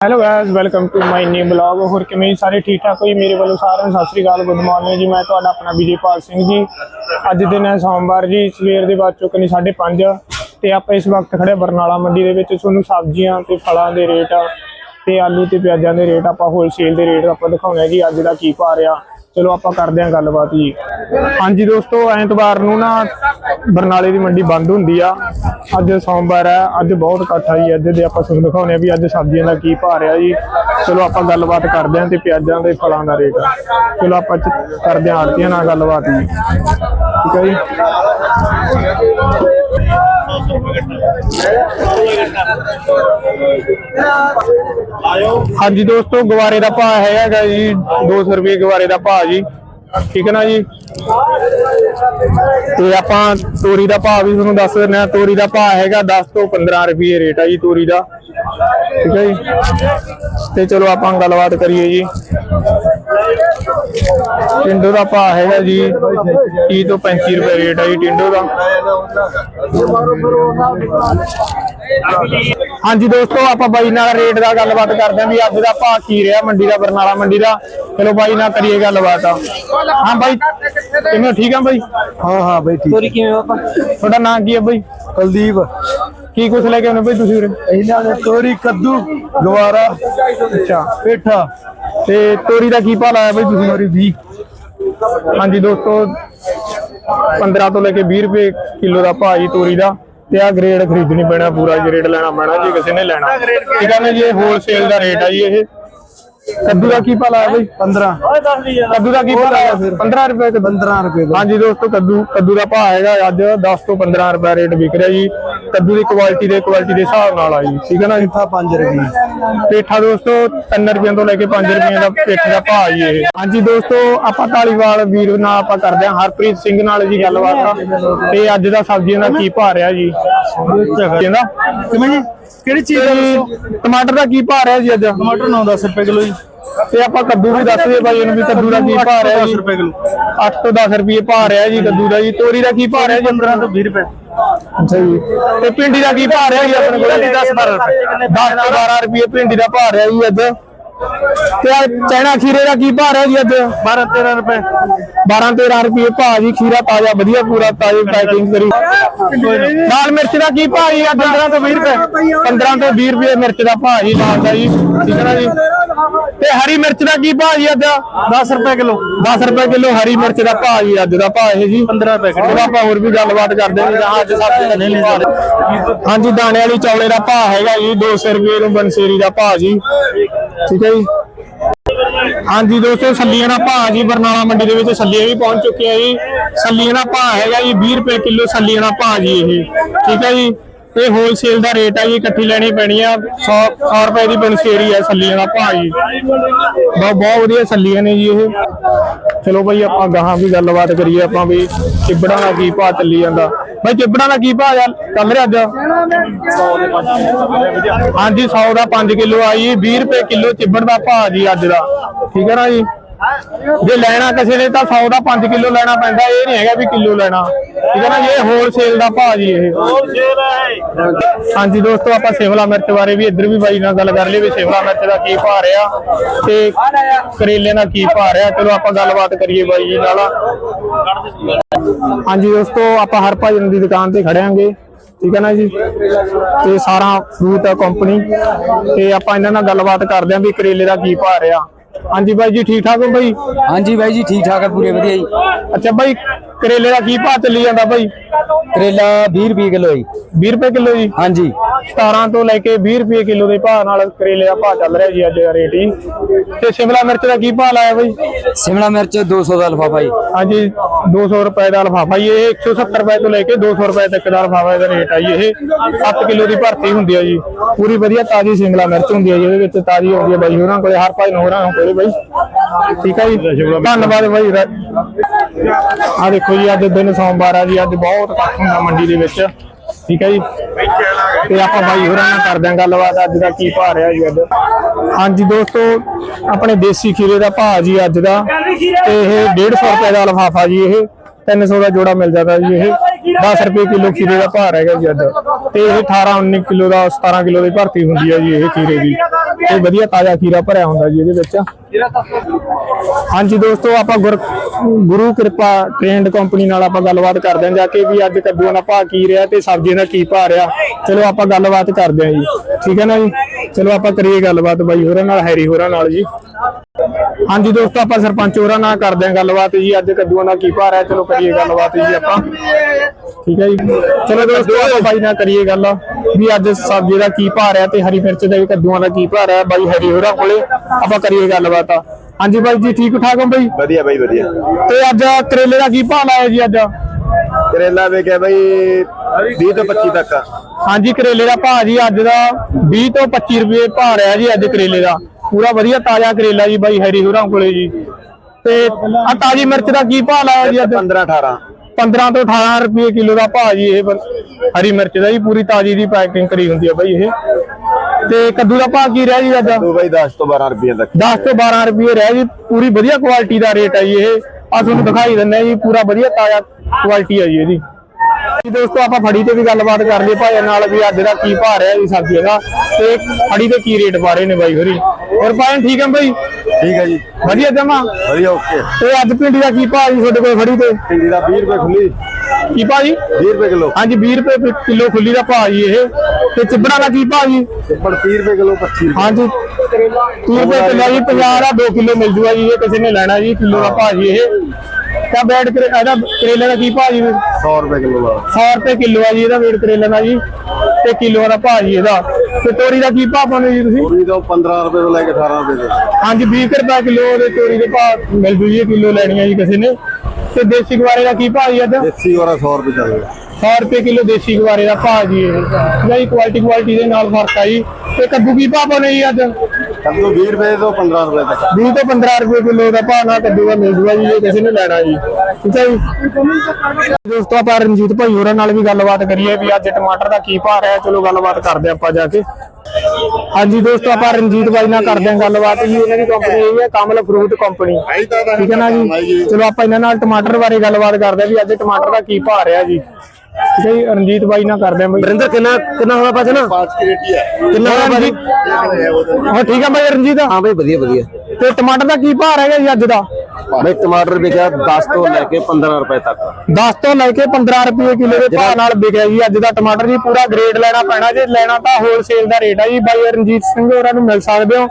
Hello guys welcome to my new blog ਹੋਰ ਕਿਵੇਂ ਜੀ ਸਾਰੇ? ਠੀਕ ਠਾਕ ਹੋਈ ਮੇਰੇ ਵੱਲੋਂ ਸਾਰਿਆਂ ਨੂੰ ਸਤਿ ਸ੍ਰੀ ਅਕਾਲ ਗੁੱਡ ਮਾਰਨਿੰਗ ਜੀ। ਮੈਂ ਤੁਹਾਡਾ ਆਪਣਾ ਵਿਜੇਪਾਲ ਸਿੰਘ ਜੀ। ਅੱਜ ਦਿਨ ਹੈ ਸੋਮਵਾਰ ਜੀ, ਸਵੇਰ ਦੇ ਬਾਅਦ ਚੁੱਕਣੀ 5:30 ਤੇ ਆਪਾਂ ਇਸ ਵਕਤ ਖੜੇ ਬਰਨਾਲਾ ਮੰਡੀ ਦੇ ਵਿੱਚ। ਤੁਹਾਨੂੰ ਸਬਜ਼ੀਆਂ ਤੇ ਫਲਾਂ ਦੇ ਰੇਟ ਤੇ ਆਲੂ ਤੇ ਪਿਆਜ਼ਾਂ ਦੇ ਰੇਟ, ਆਪਾਂ ਹੋਲਸੇਲ ਦੇ ਰੇਟ ਆਪਾਂ ਦਿਖਾਉਣੇ ਆ ਜੀ, ਅੱਜ ਦਾ ਕੀ ਭਾਅ ਰਿਹਾ। ਚਲੋ ਆਪਾਂ ਕਰਦੇ ਹਾਂ ਗੱਲਬਾਤ ਜੀ। ਹਾਂਜੀ ਦੋਸਤੋ, ਐਤਵਾਰ ਨੂੰ ਨਾ ਬਰਨਾਲੇ ਦੀ ਮੰਡੀ ਬੰਦ ਹੁੰਦੀ ਆ। ਅੱਜ ਸੋਮਵਾਰ ਹੈ ਅੱਜ ਬਹੁਤ ਇਕੱਠ ਆ ਜੀ। ਅੱਜ ਦੇ ਆਪਾਂ ਤੁਹਾਨੂੰ ਦਿਖਾਉਣੇ ਆ ਵੀ ਅੱਜ ਸਬਜ਼ੀਆਂ ਦਾ ਕੀ ਭਾਅ ਰਿਹਾ ਜੀ। ਚਲੋ ਆਪਾਂ ਗੱਲਬਾਤ ਕਰਦੇ ਹਾਂ ਤੇ ਪਿਆਜ਼ਾਂ ਦੇ ਫਲਾਂ ਦਾ ਰੇਟ। ਚਲੋ ਆਪਾਂ ਕਰਦੇ ਹਾਂ ਆੜਤੀਆਂ ਨਾਲ ਗੱਲਬਾਤ ਜੀ। ਠੀਕ ਹੈ ਜੀ? ਹਾਂਜੀ ਦੋਸਤੋ, ਗਵਾਰੇ ਦਾ ਭਾਅ ਹੈਗਾ ਜੀ 200 ਰੁਪਏ ਗਵਾਰੇ ਦਾ ਭਾਅ ਜੀ। ਠੀਕ ਹੈ ਨਾ ਜੀ? ਤੇ ਆਪਾਂ ਤੋਰੀ ਦਾ ਭਾਅ ਵੀ ਤੁਹਾਨੂੰ ਦੱਸ ਦਿੰਦੇ ਆ ਤੋਰੀ ਦਾ ਭਾਅ ਹੈਗਾ 10 ਤੋਂ 15 ਰੁਪਏ ਰੇਟ ਆ ਜੀ ਤੋਰੀ ਦਾ। ਠੀਕ ਹੈ ਜੀ? ਤੇ ਚਲੋ ਆਪਾਂ ਗੱਲਬਾਤ ਕਰੀਏ ਜੀ। ਟਿੰਡੋ ਦਾ ਭਾਅ ਹੈਗਾ ਜੀ 30 ਤੋਂ 35 ਰੁਪਏ ਰੇਟ ਆ ਜੀ ਟਿੰਡੋ ਦਾ। ਹਾਂਜੀ ਦੋਸਤੋ ਆਪਾਂ ਬਾਈ ਨਾਲ ਰੇਟ ਦਾ ਗੱਲਬਾਤ ਕਰਦੇ ਆਂ ਵੀ ਅੱਜ ਦਾ ਭਾਅ ਕੀ ਰਿਹਾ ਮੰਡੀ ਦਾ ਬਰਨਾਲਾ ਮੰਡੀ ਦਾ। ਚਲੋ ਬਾਈ ਨਾਲ ਕਰੀਏ ਗੱਲਬਾਤ। ਹਾਂ ਬਾਈ ਕਿਵੇਂ ਹੋ? ਠੀਕ ਆ ਬਾਈ? ਹਾਂ ਹਾਂ ਬਈ ਠੀਕ। ਤੋਰੀ ਕਿਵੇਂ ਆਪਾਂ? ਤੁਹਾਡਾ ਨਾਮ ਕੀ ਹੈ ਬਾਈ? ਕੁਲਦੀਪ। ਕੀ ਕੁਛ ਲੈ ਕੇ ਆਉਣੇ ਬਾਈ ਤੁਸੀਂ ਉਰੇ? ਇਹਨਾਂ ਨੇ ਤੋਰੀ ਕੱਦੂ ਗਵਾਰਾ ਅੱਛਾ ਪੇਠਾ। ਤੇ ਤੋਰੀ ਦਾ ਕੀ ਭਾਅ ਲਾਇਆ ਬਾਈ ਤੁਸੀਂ ਤੋਰੀ 20 ਹਾਂਜੀ ਦੋਸਤੋ 15 ਤੋਂ ਲੈ ਕੇ 20 ਰੁਪਏ ਕਿਲੋ ਦਾ ਭਾਅ ਜੀ ਤੋਰੀ ਦਾ। ਤੇ ਆ ਗ੍ਰੇਡ ਖਰੀਦਣੀ ਪੈਣਾ ਪੂਰਾ ਜੀ ਰੇਟ ਲੈਣਾ ਪੈਣਾ ਜੇ ਕਿਸੇ ਨੇ ਲੈਣਾ। ਠੀਕ ਹੈ ਨਾ ਜੀ ਇਹ ਹੋਲਸੇਲ ਦਾ ਰੇਟ ਆ ਜੀ ਇਹ। ਕੱਦੂ ਦਾ ਕੀ ਭਾਅ ਲਾਇਆ ਬਾਈ? 15 ਕੱਦੂ ਦਾ ਕੀ ਭਾਅ ਲਾਇਆ 15 ਰੁਪਏ ਕੱਦੂ 15 ਰੁਪਏ ਦਾ। ਹਾਂਜੀ ਦੋਸਤੋ ਕੱਦੂ ਕੱਦੂ ਦਾ ਭਾਅ ਹੈਗਾ ਅੱਜ 10 ਤੋਂ 15 ਰੁਪਏ ਰੇਟ ਵਿਕ ਰਿਹਾ ਜੀ। ਕੱਦੂ ਦੀ ਕੁਆਲਿਟੀ ਦੇ ਕੁਆਲਿਟੀ ਦੇ ਹਿਸਾਬ ਨਾਲ ਆ ਜੀ ਠੀਕ ਹੈ ਨਾ ਜੀ? ਪੇਠਾ 5 ਰੁਪਏ। ਪੇਠਾ ਦੋਸਤੋ 3 ਰੁਪਏ ਤੋਂ ਲੈ ਕੇ 5 ਰੁਪਏ ਦਾ ਪੇਠੇ ਦਾ ਭਾਅ ਜੀ ਇਹ। ਹਾਂਜੀ ਦੋਸਤੋ ਆਪਾਂ ਢਾਲੀਵਾਲ ਵੀਰ ਨਾਲ ਆਪਾਂ ਕਰਦੇ ਹਾਂ ਹਰਪ੍ਰੀਤ ਸਿੰਘ ਨਾਲ ਜੀ ਗੱਲਬਾਤ ਤੇ ਅੱਜ ਦਾ ਸਬਜ਼ੀਆਂ ਦਾ ਕੀ ਭਾਅ ਰਿਹਾ ਜੀ? ਕਹਿੰਦਾ? ਕਿਵੇਂ ਜੀ? ਕਿਹੜੀ ਚੀਜ਼ ਦਾ ਦੱਸੋ? ਟਮਾਟਰ ਦਾ ਕੀ ਭਾਅ ਰਿਹਾ ਜੀ ਅੱਜ? ਟਮਾਟਰ 9-10 ਰੁਪਏ ਕਿਲੋ ਜੀ। ਤੇ ਆਪਾਂ ਕੱਦੂ ਵੀ ਦੱਸ ਦੇ ਭਾਈ ਇਹਨੂੰ ਵੀ ਕੱਦੂ ਦਾ ਕੀ ਭਾਅ ਰਿਹਾ ਜੀ? 10 ਰੁਪਏ ਕਿਲੋ। 8 ਤੋਂ 10 ਰੁਪਏ ਭਾਅ ਰਿਹਾ ਜੀ ਕੱਦੂ ਦਾ ਜੀ। ਤੋਰੀ ਦਾ ਕੀ ਭਾਅ ਰਿਹਾ ਜੀ? 15 ਤੋਂ 20 ਰੁਪਏ। ਅੱਛਾ ਜੀ। ਤੇ ਭਿੰਡੀ ਦਾ ਕੀ ਭਾਅ ਰਿਹਾ ਜੀ ਆਪਣੇ ਕੋਲ? 10 12 ਰੁਪਏ। 10 ਤੋਂ 12 ਰੁਪਏ ਭਿੰਡੀ ਦਾ ਭਾਅ ਰਿਹਾ ਜੀ ਅੱਜ। ਤੇ ਆ ਚੈਨਾ ਖੀਰੇ ਦਾ ਕੀ ਭਾਅ ਰਿਹਾ ਜੀ ਅੱਜ? 12 13 ਰੁਪਏ। 12 13 ਰੁਪਏ ਭਾਅ ਜੀ ਖੀਰਾ ਤਾਜ਼ਾ ਵਧੀਆ ਪੂਰਾ ਤਾਜ਼ੀ ਪੈਕਿੰਗ ਕਰੀ। ਲਾਲ ਮਿਰਚ ਦਾ ਕੀ ਭਾਅ ਜੀ? ਅੱਜ 15 ਤੋਂ 20 ਰੁਪਏ। 15 ਤੋਂ 20 ਰੁਪਏ ਮਿਰਚ ਦਾ ਭਾਅ ਜੀ ਲਾਲ ਦਾ ਜੀ। ਠੀਕ ਹੈ ਨਾ ਜੀ? ਤੇ ਹਰੀ ਮਿਰਚ ਦਾ ਕੀ ਭਾਅ ਜੀ ਅੱਜ? 10 ਰੁਪਏ ਕਿਲੋ। 10 ਰੁਪਏ ਕਿਲੋ ਹਰੀ ਮਿਰਚ ਦਾ ਭਾਅ ਜੀ ਅੱਜ ਦਾ ਭਾਅ ਇਹ ਜੀ। 15 ਰੁਪਏ ਕਿਲੋ। ਆਪਾਂ ਹੋਰ ਵੀ ਗੱਲਬਾਤ ਕਰਦੇ ਹਾਂ ਜਹਾਂ ਅੱਜ ਸਬਜ਼ੀ ਦਾ ਨਹੀਂ ਭਾਅ। ਹਾਂਜੀ ਦਾਣੇ ਵਾਲੀ ਚੌਲੇ ਦਾ ਭਾਅ ਹੈਗਾ ਜੀ 200 ਰੁਪਏ ਨੂੰ ਬਨਸੇਰੀ ਦਾ ਭਾਅ ਜੀ। ਠੀਕ ਹੈ ਜੀ? ਹਾਂਜੀ ਦੋਸਤੋ ਸੱਲੀਆਂ ਦਾ ਭਾਅ ਜੀ ਬਰਨਾਲਾ ਮੰਡੀ ਦੇ ਵਿੱਚ ਸੱਲੀਆਂ ਵੀ ਪਹੁੰਚ ਚੁੱਕੀਆਂ ਜੀ। ਸੱਲੀਆਂ ਦਾ ਭਾਅ ਹੈਗਾ ਜੀ 20 ਰੁਪਏ ਕਿਲੋ ਸੱਲੀਆਂ ਦਾ ਭਾਅ ਜੀ ਇਹ। ਠੀਕ ਹੈ ਜੀ? ਇਹ ਹੋਲਸੇਲ ਦਾ ਰੇਟ ਹੈ ਜੀ, ਇਕੱਠੀ ਲੈਣੀ ਪੈਣੀ ਆ। 100 100 ਰੁਪਏ ਦੀ ਬਨਸੇਰੀ ਹੈ ਸੱਲੀਆਂ ਦਾ ਭਾਅ ਜੀ। ਬਹੁਤ ਬਹੁਤ ਵਧੀਆ ਸੱਲੀਆਂ ਨੇ ਜੀ ਇਹ। ਚਲੋ ਭਾਈ ਆਪਾਂ ਗਾਹਾਂ ਵੀ ਗੱਲਬਾਤ ਕਰੀਏ, ਆਪਾਂ ਵੀ ਚਿਬੜਾਂ ਦਾ ਕੀ ਭਾਅ ਚੱਲੀ ਜਾਂਦਾ। ਭਾਈ ਚਿਬੜਾਂ ਦਾ ਕੀ ਭਾਅ ਚੱਲ- ਚੱਲ ਰਿਹਾ ਅੱਜ? ਹਾਂਜੀ 100 ਦਾ 5 ਕਿਲੋ ਆਈ 20 ਰੁਪਏ ਕਿਲੋ ਚਿਬੜ ਦਾ ਭਾਅ ਜੀ ਅੱਜ ਦਾ। ਠੀਕ ਹੈ ਨਾ ਜੀ? ਜੇ ਲੈਣਾ ਕਿਸੇ ਨੇ ਤਾਂ 100 ਦਾ 5 ਕਿਲੋ ਲੈਣਾ ਪੈਂਦਾ ਇਹ ਨਹੀਂ ਹੈਗਾ ਵੀ ਕਿਲੋ ਲੈਣਾ। ਠੀਕ ਹੈ ਨਾ ਇਹ ਹੋਲਸੇਲ ਦਾ ਭਾਅ ਜੀ ਇਹ। ਹਾਂਜੀ ਦੋਸਤੋ ਆਪਾਂ ਸ਼ਿਮਲਾ ਮਿਰਚ ਬਾਰੇ ਵੀ ਇੱਧਰ ਵੀ ਬਾਈ ਨਾਲ ਗੱਲ ਕਰ ਲਈ ਵੀ ਸ਼ਿਮਲਾ ਮਿਰਚ ਦਾ ਕੀ ਭਾਅ ਰਿਹਾ ਤੇ ਕਰੇਲੇ ਦਾ ਕੀ ਭਾਅ ਰਿਹਾ। ਚਲੋ ਆਪਾਂ ਗੱਲਬਾਤ ਕਰੀਏ ਬਾਈ ਜੀ ਨਾਲ। ਹਾਂਜੀ ਦੋਸਤੋ ਆਪਾਂ ਹਰ ਭਾਜਨ ਦੀ ਦੁਕਾਨ ਤੇ ਖੜਿਆਂਗੇ। ਠੀਕ ਹੈ ਨਾ ਜੀ? ਤੇ ਸਾਰਾ ਫਰੂਟ ਕੰਪਨੀ ਤੇ ਆਪਾਂ ਇਹਨਾਂ ਨਾਲ ਗੱਲਬਾਤ ਕਰਦੇ ਆਂ ਵੀ ਕਰੇਲੇ ਦਾ ਕੀ ਭਾਅ ਰਿਹਾ। ਹਾਂਜੀ ਬਾਈ ਜੀ ਠੀਕ ਠਾਕ ਹੋ ਬਾਈ? ਹਾਂਜੀ ਬਾਈ ਜੀ ਠੀਕ ਠਾਕ ਹੈ ਪੂਰੇ ਵਧੀਆ ਜੀ। ਅੱਛਾ ਬਾਈ ਕਰੇਲੇ ਦਾ ਕੀ ਭਾਅ ਚੱਲੀ ਜਾਂਦਾ ਬਾਈ? ਕਰੇਲਾ 20 ਰੁਪਏ ਕਿਲੋ ਜੀ। 20 ਰੁਪਏ ਕਿਲੋ ਜੀ? ਹਾਂਜੀ। 17 ਤੋਂ ਲੈ ਕੇ 20 ਰੁਪਏ ਕਿਲੋ ਦੇ ਭਾਅ ਨਾਲ ਕਰੇਲੇ ਦਾ ਭਾਅ ਚੱਲ ਰਿਹਾ ਜੀ ਅੱਜ ਦਾ ਰੇਟ ਹੀ। ਤੇ ਸ਼ਿਮਲਾ ਮਿਰਚ ਦਾ ਕੀ ਭਾਅ ਲਾਇਆ ਬਾਈ? ਸ਼ਿਮਲਾ ਮਿਰਚ 200 ਦਾ ਲਫਾਫਾ ਜੀ। ਹਾਂਜੀ 200 ਰੁਪਏ ਦਾ ਲਫਾਫਾ ਜੀ। ਇਹ 170 ਰੁਪਏ ਤੋਂ ਲੈ ਕੇ 200 ਰੁਪਏ ਤੱਕ ਦਾ ਲਫਾਫਾ ਦਾ ਰੇਟ ਆ ਜੀ। ਇਹ 7 ਕਿਲੋ ਦੀ ਭਰਤੀ ਹੁੰਦੀ ਹੈ ਜੀ। ਪੂਰੀ ਵਧੀਆ ਤਾਜ਼ੀ ਸ਼ਿਮਲਾ ਮਿਰਚ ਹੁੰਦੀ ਹੈ ਜਿਹਦੇ ਵਿੱਚ ਤਾਜ਼ੀ ਹੁੰਦੀ ਹੈ ਬਾਈ। ਹੋਰਾਂ ਕੋਲੇ ਹਰ ਭਾਈ ਹੋਰਾਂ ਕੋਲੇ ਬਾਈ। ਠੀਕ ਹੈ ਜੀ। ਧੰਨਵਾਦ ਬਾਈ। ਆ ਦੇਖੋ ਜੀ, ਅੱਜ ਦਿਨ ਸੋਮਵਾਰ ਆ ਜੀ। ਅੱਜ ਬਹੁਤ ਇਕੱਠ ਹੁੰਦਾ ਮੰਡੀ ਦੇ ਵਿੱਚ। ਠੀਕ ਹੈ ਜੀ। ਤੇ ਆਪਾਂ ਬਾਈ ਹੋਰਾਂ ਨਾਲ ਕਰਦੇ ਹਾਂ ਗੱਲਬਾਤ। ਅੱਜ ਦਾ ਕੀ ਭਾਅ ਰਿਹਾ ਜੀ ਅੱਜ? ਹਾਂਜੀ ਦੋਸਤੋ, ਆਪਣੇ ਦੇਸੀ ਖੀਰੇ ਦਾ ਭਾਅ ਜੀ ਅੱਜ ਦਾ। ਤੇ ਇਹ 150 ਰੁਪਏ ਦਾ ਲਫਾਫਾ ਜੀ ਇਹ। 300 ਦਾ ਜੋੜਾ ਮਿਲ ਜਾਂਦਾ ਜੀ ਇਹ। 10 ਰੁਪਏ ਕਿਲੋ ਖੀਰੇ ਦਾ ਭਾਅ ਹੈਗਾ ਜੀ ਅੱਜ। ਤੇ ਇਹ 18 19 ਕਿਲੋ ਦਾ 17 ਕਿਲੋ ਦੀ ਭਰਤੀ ਹੁੰਦੀ ਹੈ ਜੀ ਇਹ ਖੀਰੇ ਦੀ। ਤੇ ਵਧੀਆ ਤਾਜ਼ਾ ਖੀਰਾ ਭਰਿਆ ਹੁੰਦਾ ਜੀ ਇਹਦੇ ਵਿੱਚ। ਹਾਂਜੀ ਦੋਸਤੋ, ਆਪਾਂ ਗੁਰ- ਗੁਰੂ ਕਿਰਪਾ ਟ੍ਰੇਨਡ ਕੰਪਨੀ ਨਾਲ ਆਪਾਂ ਗੱਲਬਾਤ ਕਰਦੇ ਹਾਂ, ਜਾ ਕੇ ਵੀ ਅੱਜ ਕੱਦੂਆਂ ਦਾ ਭਾਅ ਕੀ ਰਿਹਾ ਤੇ ਸਬਜ਼ੀਆਂ ਦਾ ਕੀ ਭਾਅ ਰਿਹਾ। ਚਲੋ ਆਪਾਂ ਗੱਲਬਾਤ ਕਰਦੇ ਹਾਂ ਜੀ। ਠੀਕ ਹੈ ਨਾ ਜੀ? ਚਲੋ ਆਪਾਂ ਕਰੀਏ ਗੱਲਬਾਤ ਬਾਈ ਹੋਰਾਂ ਨਾਲ, ਹੈਰੀ ਹੋਰਾਂ ਨਾਲ ਜੀ। ਹਾਂਜੀ ਦੋਸਤੋ ਆਪਾਂ ਸਰਪੰਚ ਹੋਰਾਂ ਨਾਲ ਕਰਦੇ ਹਾਂ ਗੱਲਬਾਤ ਜੀ। ਅੱਜ ਕੱਦੂਆਂ ਦਾ ਕੀ ਭਾਅ ਰਿਹਾ ਚਲੋ ਕਰੀਏ ਗੱਲਬਾਤ ਜੀ ਆਪਾਂ। ਠੀਕ ਹੈ ਜੀ। ਚਲੋ ਦੋਸਤੋ ਆਪਾਂ ਬਾਈ ਨਾਲ ਕਰੀਏ ਗੱਲ। ਵੀ ਅੱਜ ਸਬਜ਼ੀ ਦਾ ਕੀ ਭਾਅ ਰਿਹਾ ਤੇ ਹਰੀ ਮਿਰਚ ਦਾ ਵੀ ਕੱਦੂਆਂ ਦਾ ਕੀ ਭਾਅ ਰਿਹਾ ਬਾਈ ਹਰੀ ਹੋਰਾਂ ਕੋਲੇ। ਆਪਾਂ ਕਰੀਏ ਗੱਲਬਾਤ। ਹਾਂਜੀ ਬਾਈ ਜੀ ਠੀਕ ਠਾਕ ਹੋ ਬਾਈ? ਵਧੀਆ ਬਾਈ ਵਧੀਆ। ਤੇ ਅੱਜ ਕਰੇਲੇ ਦਾ ਕੀ ਭਾਅ ਲਾਇਆ ਜੀ ਅੱਜ? ਕਰੇਲਾ ਵੇਖਿਆ ਬਾਈ 20 ਤੋਂ 25 ਤੱਕ ਆ। ਹਾਂਜੀ ਕਰੇਲੇ ਦਾ ਭਾਅ ਜੀ ਅੱਜ ਦਾ 20 ਤੋਂ 25 ਰੁਪਏ ਭਾਅ ਰਿਹਾ ਜੀ ਅੱਜ ਕਰੇਲੇ ਦਾ। ਪੂਰਾ ਵਧੀਆ ਤਾਜ਼ਾ ਕਰੇਲਾ ਜੀ ਬਾਈ ਹੈਰੀ ਹੋਰਾਂ ਕੋਲੇ ਜੀ। ਤੇ ਆ ਤਾਜੀ ਮਿਰਚ ਦਾ ਕੀ ਭਾਅ ਲਾਇਆ ਜੀ ਅੱਜ? 15 18 15 ਤੋਂ 18 ਰੁਪਏ ਕਿਲੋ ਦਾ ਭਾਅ ਜੀ ਇਹ ਹਰੀ ਮਿਰਚ ਦਾ ਜੀ ਪੂਰੀ ਤਾਜੀ ਦੀ ਪੈਕਿੰਗ ਕਰੀ ਹੁੰਦੀ ਹੈ ਬਾਈ ਇਹ। ਤੇ ਕੱਦੂ ਦਾ ਭਾਅ ਕੀ ਰਿਹਾ ਜੀ ਅੱਜ? ਤੂੰ ਬਾਈ 10 ਤੋਂ 12 ਰੁਪਏ ਤੱਕ। 10 ਤੋਂ 12 ਰੁਪਏ ਰਿਹਾ ਜੀ ਪੂਰੀ ਵਧੀਆ ਕੁਆਲਿਟੀ ਦਾ ਰੇਟ ਹੈ ਜੀ ਇਹ। ਆ ਤੁਹਾਨੂੰ ਦਿਖਾਈ ਦਿੰਦੇ ਜੀ ਪੂਰਾ ਵਧੀਆ ਤਾਜ਼ਾ ਕੁਆਲਿਟੀ ਹੈ ਜੀ ਇਹਦੀ। ਜੀ ਦੋਸਤੋ ਆਪਾਂ ਫੜੀ ਤੇ ਵੀ ਗੱਲਬਾਤ ਕਰ ਲਈ ਭਾਈ ਨਾਲ ਵੀ ਅੱਜ ਦਾ ਕੀ ਭਾਅ ਰਿਹਾ ਜੀ ਸਬਜ਼ੀ ਦਾ ਤੇ ਫੜੀ ਤੇ ਕੀ ਰੇਟ ਪਾ ਰਹੇ ਨੇ ਬਾਈ ਹੋਰੀ? ਹੋਰ ਭਾਈ ਠੀਕ ਹੈ ਬਾਈ? ਠੀਕ ਹੈ ਜੀ। ਵਧੀਆ ਜਮਾ? ਵਧੀਆ ਓਕੇ। ਤੇ ਅੱਜ ਪਿੰਡੀ ਦਾ ਕੀ ਭਾਅ ਜੀ ਤੁਹਾਡੇ ਕੋਲ ਫੜੀ ਤੇ? ਭਿੰਡੀ ਦਾ 20 ਰੁਪਏ ਖੁੱਲੀ। ਕੀ ਭਾਅ ਜੀ? 20 ਰੁਪਏ ਕਿਲੋ। ਹਾਂਜੀ 20 ਰੁਪਏ ਕਿਲੋ ਖੁੱਲੀ ਦਾ ਭਾਅ ਜੀ ਇਹ। ਤੇ ਚਿਬੜਾ ਦਾ ਕੀ ਭਾਅ ਜੀ? ਉੱਪਰ 30 ਰੁਪਏ ਕਿਲੋ 25 ਰੁਪਏ। ਹਾਂਜੀ। 30 ਰੁਪਏ ਕਿਲੋ ਜੀ 50 ਦਾ 2 ਕਿਲੋ ਮਿਲ ਜੂਗਾ ਜੀ ਇਹ ਕਿਸੇ ਨੇ ਲੈਣਾ ਜੀ ਕਿਲੋ ਦਾ ਭਾਅ ਜੀ ਇਹ। ਤਾਂ ਬੈਡ ਕਰੇ ਇਹਦਾ ਕਰੇਲੇ ਦਾ ਕੀ ਭਾਅ ਜੀ? 100 ਰੁਪਏ ਕਿਲੋ ਦਾ। 100 ਰੁਪਏ ਕਿਲੋ ਆ ਜੀ ਇਹਦਾ ਵੇਟ ਕਰੇਲੇ ਦਾ ਜੀ ਤੇ ਕਿਲੋ ਦਾ ਭਾਅ ਜੀ ਇਹਦਾ। ਤੇ ਤੋਰੀ ਦਾ ਕੀ ਭਾਅ ਪਾਉਂਦੇ ਜੀ ਤੁਸੀਂ? ਪੂਰੀ ਤੋਂ 15 ਰੁਪਏ ਤੋਂ ਲੈ ਕੇ 18 ਰੁਪਏ ਤੱਕ ਹਾਂਜੀ 20 ਕੁ ਰੁਪਏ ਕਿਲੋ ਦੇ ਤੋਰੀ ਦੇ ਭਾਅ ਮਿਲ ਜੂ ਜੀ ਕਿਲੋ ਲੈਣੀ ਆ ਜੀ ਕਿਸੇ ਨੇ। ਤੇ ਦੇਸੀ ਗਵਾਰੇ ਦਾ ਕੀ ਭਾਅ ਜੀ ਅੱਜ? ਦੇਸੀ ਵਾਲਾ 100 ਰੁਪਏ ਚੱਲਦਾ 100 ਰੁਪਏ ਕਿਲੋ ਦੇਸੀ ਗਵਾਰੇ ਦਾ ਭਾਅ ਜੀ ਇਹ। ਜੀ ਕੁਆਲਿਟੀ ਕੁਆਲਿਟੀ ਦੇ ਨਾਲ ਫ਼ਰਕ ਆ ਜੀ। ਤੇ ਕੱਦੂ ਕੀ ਭਾਅ ਪਾਉਂਦੇ ਜੀ ਅੱਜ? ਕੱਦੂ 20 ਰੁਪਏ ਤੋਂ 15 ਰੁਪਏ ਤੱਕ। 20 ਤੋਂ 15 ਰੁਪਏ ਕਿਲੋ ਦਾ ਭਾਅ ਨਾਲ ਕੱਦੂ ਦਾ ਮਿਲ ਜੂਗਾ ਜੀ ਜੇ ਕਿਸੇ ਨੇ ਲੈਣਾ ਜੀ। ਠੀਕ ਹੈ ਜੀ? ਦੋਸਤੋ, ਆਪਾਂ ਰਣਜੀਤ ਭਾਈ ਹੋਰਾਂ ਨਾਲ ਵੀ ਗੱਲਬਾਤ ਕਰੀਏ ਵੀ ਅੱਜ ਟਮਾਟਰ ਦਾ ਕੀ ਭਾਅ ਰਿਹਾ, ਚਲੋ ਗੱਲਬਾਤ ਕਰਦੇ ਆਪਾਂ ਜਾ ਕੇ। ਹਾਂਜੀ ਦੋਸਤੋ, ਆਪਾਂ ਰਣਜੀਤ ਭਾਈ ਨਾਲ ਕਰਦੇ ਹਾਂ ਗੱਲਬਾਤ ਜੀ, ਇਹਨਾਂ ਦੀ ਕੰਪਨੀ ਇਹ ਹੈ ਕਮਲ ਫਰੂਟ ਕੰਪਨੀ ਠੀਕ ਹੈ ਨਾ ਜੀ? ਚਲੋ, ਆਪਾਂ ਇਹਨਾਂ ਨਾਲ ਟਮਾਟਰ ਬਾਰੇ ਗੱਲਬਾਤ ਕਰਦੇ ਹਾਂ ਵੀ ਅੱਜ ਟਮਾਟਰ ਦਾ ਕੀ ਭਾਅ ਰਿਹਾ ਜੀ। ਜੀ ਰਣਜੀਤ ਬਾਈ ਨਾਲ ਕਰਦੇ ਆ ਬਾਈ। ਵਰਿੰਦਰ ਕਿੰਨਾ ਕਿੰਨਾ ਹੋਣਾ ਪਾਸ ਨਾ? ਕਿੰਨਾ ਹੋਣਾ ਭਾਜੀ ਹਾਂ ਠੀਕ ਆ ਬਾਈ ਰਣਜੀਤ। ਹਾਂ ਬਈ ਵਧੀਆ ਵਧੀਆ। ਤੇ ਟਮਾਟਰ ਦਾ ਕੀ ਭਾਅ ਹੈਗਾ ਜੀ ਅੱਜ ਦਾ? ਬਈ ਟਮਾਟਰ ਵਿਕਿਆ 10 ਤੋਂ ਲੈ ਕੇ 15 ਰੁਪਏ ਤੱਕ। 10 ਤੋਂ ਲੈ ਕੇ 15 ਰੁਪਏ ਕਿਲੋ ਦੇ ਭਾਅ ਨਾਲ ਵਿਕਿਆ ਜੀ ਅੱਜ ਦਾ ਟਮਾਟਰ ਜੀ ਪੂਰਾ ਗ੍ਰੇਡ ਲੈਣਾ ਪੈਣਾ। ਜੇ ਲੈਣਾ ਤਾਂ ਹੋਲਸੇਲ ਦਾ ਰੇਟ ਆ ਜੀ। ਬਾਈ ਰਣਜੀਤ ਸਿੰਘ ਹੋਰਾਂ ਨੂੰ ਮਿਲ ਸਕਦੇ ਹੋ।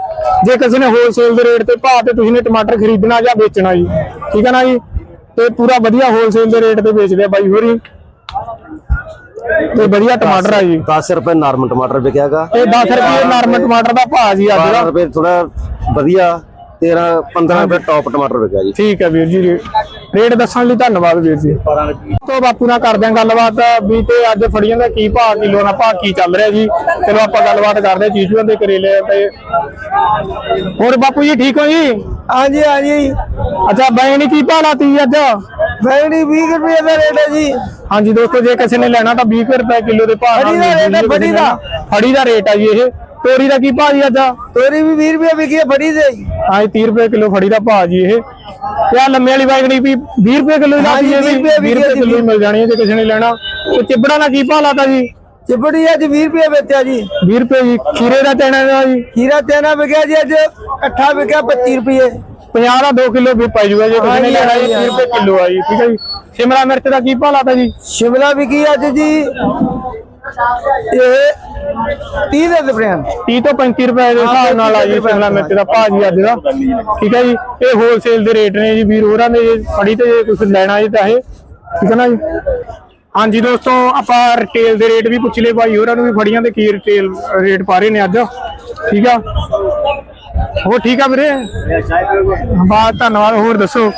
ਜੇ ਕਿਸੇ ਨੇ ਹੋਲਸੇਲ ਦੇ ਰੇਟ ਤੇ ਭਾਅ ਤੇ ਤੁਸੀਂ ਨੇ ਟਮਾਟਰ ਖਰੀਦਣਾ ਜਾਂ ਵੇਚਣਾ ਜੀ। ਠੀਕ ਹੈ ਨਾ ਜੀ? ਤੇ ਪੂਰਾ ਵਧੀਆ ਹੋਲਸੇਲ ਦੇ ਰੇਟ ਤੇ ਵੇਚਦੇ ਆ ਬਾਈ ਹੋਰੀ। ਤੇ ਵਧੀਆ ਟਮਾਟਰ ਆ ਜੀ। 10 ਰੁਪਏ ਨਾਰਮਲ ਟਮਾਟਰ ਵਿਕਿਆਗਾ ਤੇ 10 ਰੁਪਏ ਨਾਰਮਲ ਟਮਾਟਰ ਦਾ ਭਾਅ ਜੀ ਅੱਜ 12 ਦਾ ਰੁਪਏ ਥੋੜਾ ਵਧੀਆ 13 15 ਰੁਪਏ ਟੌਪ ਟਮਾਟਰ ਵਿਕਿਆ ਜੀ। ਠੀਕ ਹੈ ਵੀਰ ਜੀ ਰੇਟ ਦੱਸਣ ਲਈ ਧੰਨਵਾਦ ਵੀਰ ਜੀ। ਤੋਂ ਬਾਪੂ ਨਾਲ ਕਰਦੇ ਹਾਂ ਗੱਲਬਾਤ ਵੀ ਤੇ ਅੱਜ ਫੜੀਆਂ ਦਾ ਕੀ ਭਾਅ ਕਿਲੋ ਦਾ ਭਾਅ ਕੀ ਚੱਲ ਰਿਹਾ ਜੀ। ਚਲੋ ਆਪਾਂ ਗੱਲਬਾਤ ਕਰਦੇ ਚੀਜ਼ੂਆਂ ਦੇ ਕਰੇਲੇ ਤੇ। ਹੋਰ ਬਾਪੂ ਜੀ ਠੀਕ ਹੋ ਜੀ? ਹਾਂਜੀ ਹਾਂਜੀ। ਅੱਛਾ ਬੈਣੀ ਕੀ ਭਾਅ ਲਾਤੀ ਅੱਜ? ਬੈਣੀ 20 ਰੁਪਏ ਦਾ ਰੇਟ ਹੈ ਜੀ। ਹਾਂਜੀ ਦੋਸਤੋ ਜੇ ਕਿਸੇ ਨੇ ਲੈਣਾ ਤਾਂ 20 ਕੁ ਰੁਪਏ ਕਿਲੋ ਦੇ ਭਾਅ ਫੜੀ ਦਾ ਰੇਟ ਹੈ, ਫੜੀ। ਦਾ। ਫੜੀ ਦਾ ਰੇਟ ਆ ਜੀ ਇਹ। ਤੋਰੀ ਦਾ ਕੀ ਭਾਅ ਜੀ ਅੱਜ? ਤੋਰੀ ਵੀ 20 ਰੁਪਏ ਵਿਕੀ ਹੈ ਬੜੀ ਦੇ। ਹਾਂਜੀ 30 ਰੁਪਏ ਕਿਲੋ ਫੜੀ ਦਾ ਭਾਅ ਜੀ ਇਹ। ਤੇ ਆ ਲੰਮੇ ਵਾਲੀ ਬੈਗਣੀ ਵੀ 20 ਰੁਪਏ ਕਿਲੋ ਇਹ ਵੀ। 20 ਰੁਪਏ 20 ਰੁਪਏ ਕਿਲੋ ਹੀ ਮਿਲ ਜਾਣੀ ਹੈ ਜੇ ਕਿਸੇ ਨੇ ਲੈਣਾ। ਤੇ ਚਿਬੜਾ ਦਾ ਕੀ ਭਾਅ ਲਾਤਾ ਜੀ? ਚਿਪੜੀ ਅੱਜ 20 ਰੁਪਏ ਵੇਚਿਆ ਜੀ। 20 ਰੁਪਏ ਜੀ। ਖੀਰੇ ਦਾ ਚਣਾ ਦਾ ਜੀ। ਖੀਰਾ ਤੇਨਾ ਵਿਕਿਆ ਜੀ ਅੱਜ ਇਕੱਠਾ ਵਿਕਿਆ 25 ਰੁਪਏ। 50 ਦਾ 2 ਕਿਲੋ ਵੀ ਪੈ ਜੂਗਾ ਜੇ ਨੇ ਹਾਂਜੀ, ਲੈਣਾ ਜੀ ਹਾਂਜੀ, 30 ਰੁਪਏ ਕਿਲੋ ਆ ਜੀ ਠੀਕ ਹੈ ਜੀ। ਸ਼ਿਮਲਾ ਮਿਰਚ ਦਾ ਕੀ ਭਾਅ ਲਾਤਾ ਜੀ? ਸ਼ਿਮਲਾ ਵਿਕੀ ਅੱਜ ਜੀ ਇਹ 30 ਦੇ ਦੁਪਹਿਰ 30 ਤੋਂ 35 ਰੁਪਏ ਦੇ ਹਿਸਾਬ ਨਾਲ ਆ ਜੀ ਸ਼ਿਮਲਾ ਮਿਰਚ ਦਾ ਭਾਅ ਜੀ ਅੱਜ ਦਾ। ਠੀਕ ਹੈ ਜੀ ਇਹ ਹੋਲਸੇਲ ਦੇ ਰੇਟ ਨੇ ਜੀ ਵੀਰ ਹੋਰਾਂ ਦੇ ਜੇ ਫੜੀ ਤੇ ਜੇ ਕੁਝ ਲੈਣਾ ਜੀ ਤਾਂ ਇਹ ਠੀਕ ਹੈ ਨਾ ਜੀ। ਹਾਂਜੀ ਦੋਸਤੋ, ਆਪਾਂ ਰਿਟੇਲ ਦੇ ਰੇਟ ਵੀ ਪੁੱਛ ਲਏ, ਭਾਈ ਹੋਰਾਂ ਨੂੰ ਵੀ ਫੜੀਆਂ ਦੇ ਕੀ ਰਿਟੇਲ ਰੇਟ ਪਾ ਰਹੇ ਨੇ ਅੱਜ। ਠੀਕ ਆ? ਹੋ ਠੀਕ ਆ ਵੀਰੇ? ਬਾਤ ਧੰਨਵਾਦ, ਹੋਰ ਦੱਸੋ?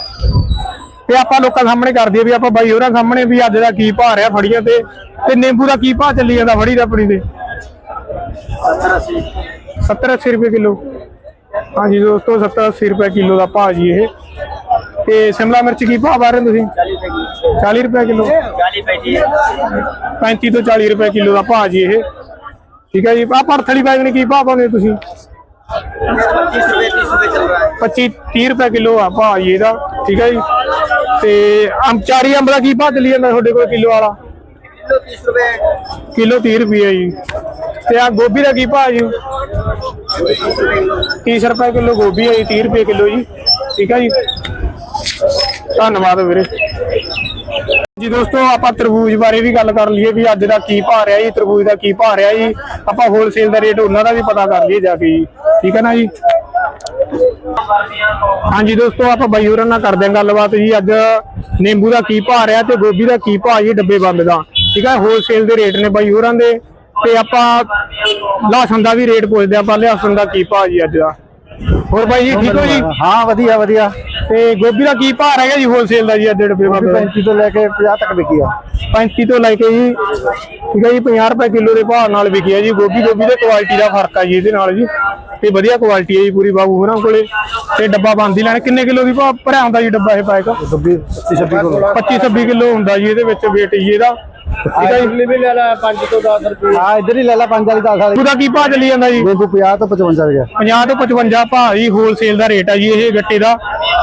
ਤੇ ਆਪਾਂ ਲੋਕਾਂ ਸਾਹਮਣੇ ਕਰਦੇ ਵੀ ਆਪਾਂ ਬਾਈ ਹੋਰਾਂ ਸਾਹਮਣੇ ਵੀ ਅੱਜ ਦਾ ਕੀ ਭਾਅ ਰਿਹਾ ਫੜੀਆਂ ਤੇ ਤੇ ਨਿੰਬੂ ਦਾ ਕੀ ਭਾਅ ਚੱਲੀ ਜਾਂਦਾ ਫੜੀ ਦਾ ਆਪਣੀ ਦੇ 70 80 ਰੁਪਏ ਕਿਲੋ। ਹਾਂਜੀ ਦੋਸਤੋ 70 80 ਰੁਪਏ ਕਿਲੋ ਦਾ ਭਾਅ ਜੀ ਇਹ। ਤੇ ਸ਼ਿਮਲਾ ਮਿਰਚ ਕੀ ਭਾਅ ਹੋ ਤੁਸੀਂ? 40 ਰੁਪਏ ਕਿਲੋ। 35 ਤੋਂ 40 ਰੁਪਏ ਕਿਲੋ ਦਾ ਭਾਅ ਜੀ ਇਹ। ਠੀਕ ਹੈ ਜੀ ਆ ਪਰਥਲੀ ਬੈਗਣੀ ਕੀ ਭਾਅ ਪਾਉਂਦੇ ਤੁਸੀਂ? 25 30 ਰੁਪਏ ਕਿਲੋ ਆ ਭਾਅ ਜੀ ਇਹਦਾ। ਠੀਕ ਹੈ ਜੀ। ਤੇ ਅੰਬ ਚਾਰੀ ਅੰਬ ਦਾ ਕੀ ਭਾਅ ਚੱਲੀ ਜਾਂਦਾ ਤੁਹਾਡੇ ਕੋਲ ਕਿਲੋ ਵਾਲਾ? ਕਿਲੋ 30 ਰੁਪਏ। ਜੀ। ਤੇ ਆ ਗੋਭੀ ਦਾ ਕੀ ਭਾਅ ਜੀ? 30 ਰੁਪਏ। ਕਿਲੋ ਗੋਭੀ ਹੈ ਜੀ 30 ਰੁਪਏ ਕਿਲੋ ਜੀ। ਠੀਕ ਹੈ ਜੀ। ਧੰਨਵਾਦ ਵੀਰੇ। ਜੀ ਦੋਸਤੋ, ਆਪਾਂ ਤਰਬੂਜ ਬਾਰੇ ਵੀ ਗੱਲ ਕਰ ਲਈਏ ਵੀ ਅੱਜ ਦਾ ਕੀ ਭਾਅ ਰਿਹਾ ਜੀ, ਤਰਬੂਜ ਦਾ ਕੀ ਭਾਅ ਰਿਹਾ ਜੀ। ਆਪਾਂ ਹੋਲਸੇਲ ਦਾ ਰੇਟ ਉਹਨਾਂ ਦਾ ਵੀ ਪਤਾ ਕਰ ਲਈਏ ਜਾ ਕੇ ਜੀ। ਠੀਕ ਹੈ ਨਾ ਜੀ? ਹਾਂਜੀ ਦੋਸਤੋ, ਆਪਾਂ ਬਾਈ ਹੋਰਾਂ ਨਾਲ ਕਰਦੇ ਹਾਂ ਗੱਲਬਾਤ ਜੀ। ਅੱਜ ਨਿੰਬੂ ਦਾ ਕੀ ਭਾਅ ਰਿਹਾ ਤੇ ਗੋਭੀ ਦਾ ਕੀ ਭਾਅ ਜੀ ਡੱਬੇ ਬੰਦ ਦਾ। ਠੀਕ ਹੈ ਹੋਲਸੇਲ ਦੇ ਰੇਟ ਨੇ ਬਾਈ ਹੋਰਾਂ ਦੇ। ਤੇ ਆਪਾਂ ਲਾਸਨ ਦਾ ਵੀ ਰੇਟ ਪੁੱਛਦੇ ਆਪਾਂ ਲਸਣ ਦਾ ਕੀ ਭਾਅ ਜੀ ਅੱਜ ਦਾ। ਹੋਰ ਬਾਈ ਜੀ ਠੀਕ ਹੋ ਜੀ? ਹਾਂ ਵਧੀਆ ਵਧੀਆ। ਤੇ ਗੋਭੀ ਦਾ ਕੀ ਭਾਅ ਹੈਗਾ ਜੀ ਹੋਲਸੇਲ ਦਾ ਜੀ ਅੱਜ ਡੱਬੇ ਬੰਦ ਦਾ? 35 ਤੋਂ ਲੈ ਕੇ 50 ਤੱਕ ਵਿਕੀ ਆ। 35 ਤੋਂ ਲੈ ਕੇ ਜੀ ਠੀਕ ਹੈ ਜੀ 50 ਰੁਪਏ ਕਿਲੋ ਦੇ ਭਾਅ ਨਾਲ ਵਿਕੀ ਹੈ ਜੀ। ਗੋਭੀ ਗੋਭੀ ਦੇ ਕੁਆਲਿਟੀ ਦਾ ਫ਼ਰਕ ਆ ਜੀ ਇਹਦੇ ਨਾਲ ਜੀ। ਤੇ ਵਧੀਆ ਕੁਆਲਿਟੀ ਹੈ ਜੀ ਪੂਰੀ ਬਾਬੂ ਹੋਰਾਂ ਕੋਲੇ। ਤੇ ਡੱਬਾ ਬੰਦ ਲੈਣਾ। ਕਿੰਨੇ ਕਿਲੋ ਦੀ ਭਾਅ ਭਰਿਆ ਹੁੰਦਾ ਜੀ ਡੱਬਾ ਇਹ ਪੈਕ ਡੱਬੀ 25 26 ਕੋਲ। 25 26 ਕਿਲੋ ਹੁੰਦਾ ਜੀ ਇਹਦੇ ਵਿੱਚ weight ਜੀ ਇਹਦਾ। ਠੀਕ ਹੈ ਜੀ ਵੀ ਲੈ ਲੈ 5 ਤੋਂ 10 ਰੁਪਏ। ਹਾਂ ਇੱਧਰ ਹੀ ਲੈ ਲੈ 5 ਵਾਲੀ 10 ਵਾਲੀ। ਉਹਦਾ ਕੀ ਭਾਅ ਚੱਲੀ ਜਾਂਦਾ ਜੀ? ਨਿੰਬੂ 50 ਤੋਂ 55 ਗਿਆ 50 ਤੋਂ 55 ਭਾਅ ਜੀ ਹੋਲਸੇਲ ਦਾ ਰੇਟ ਆ ਜੀ ਇਹ ਗੱਟੇ ਦਾ।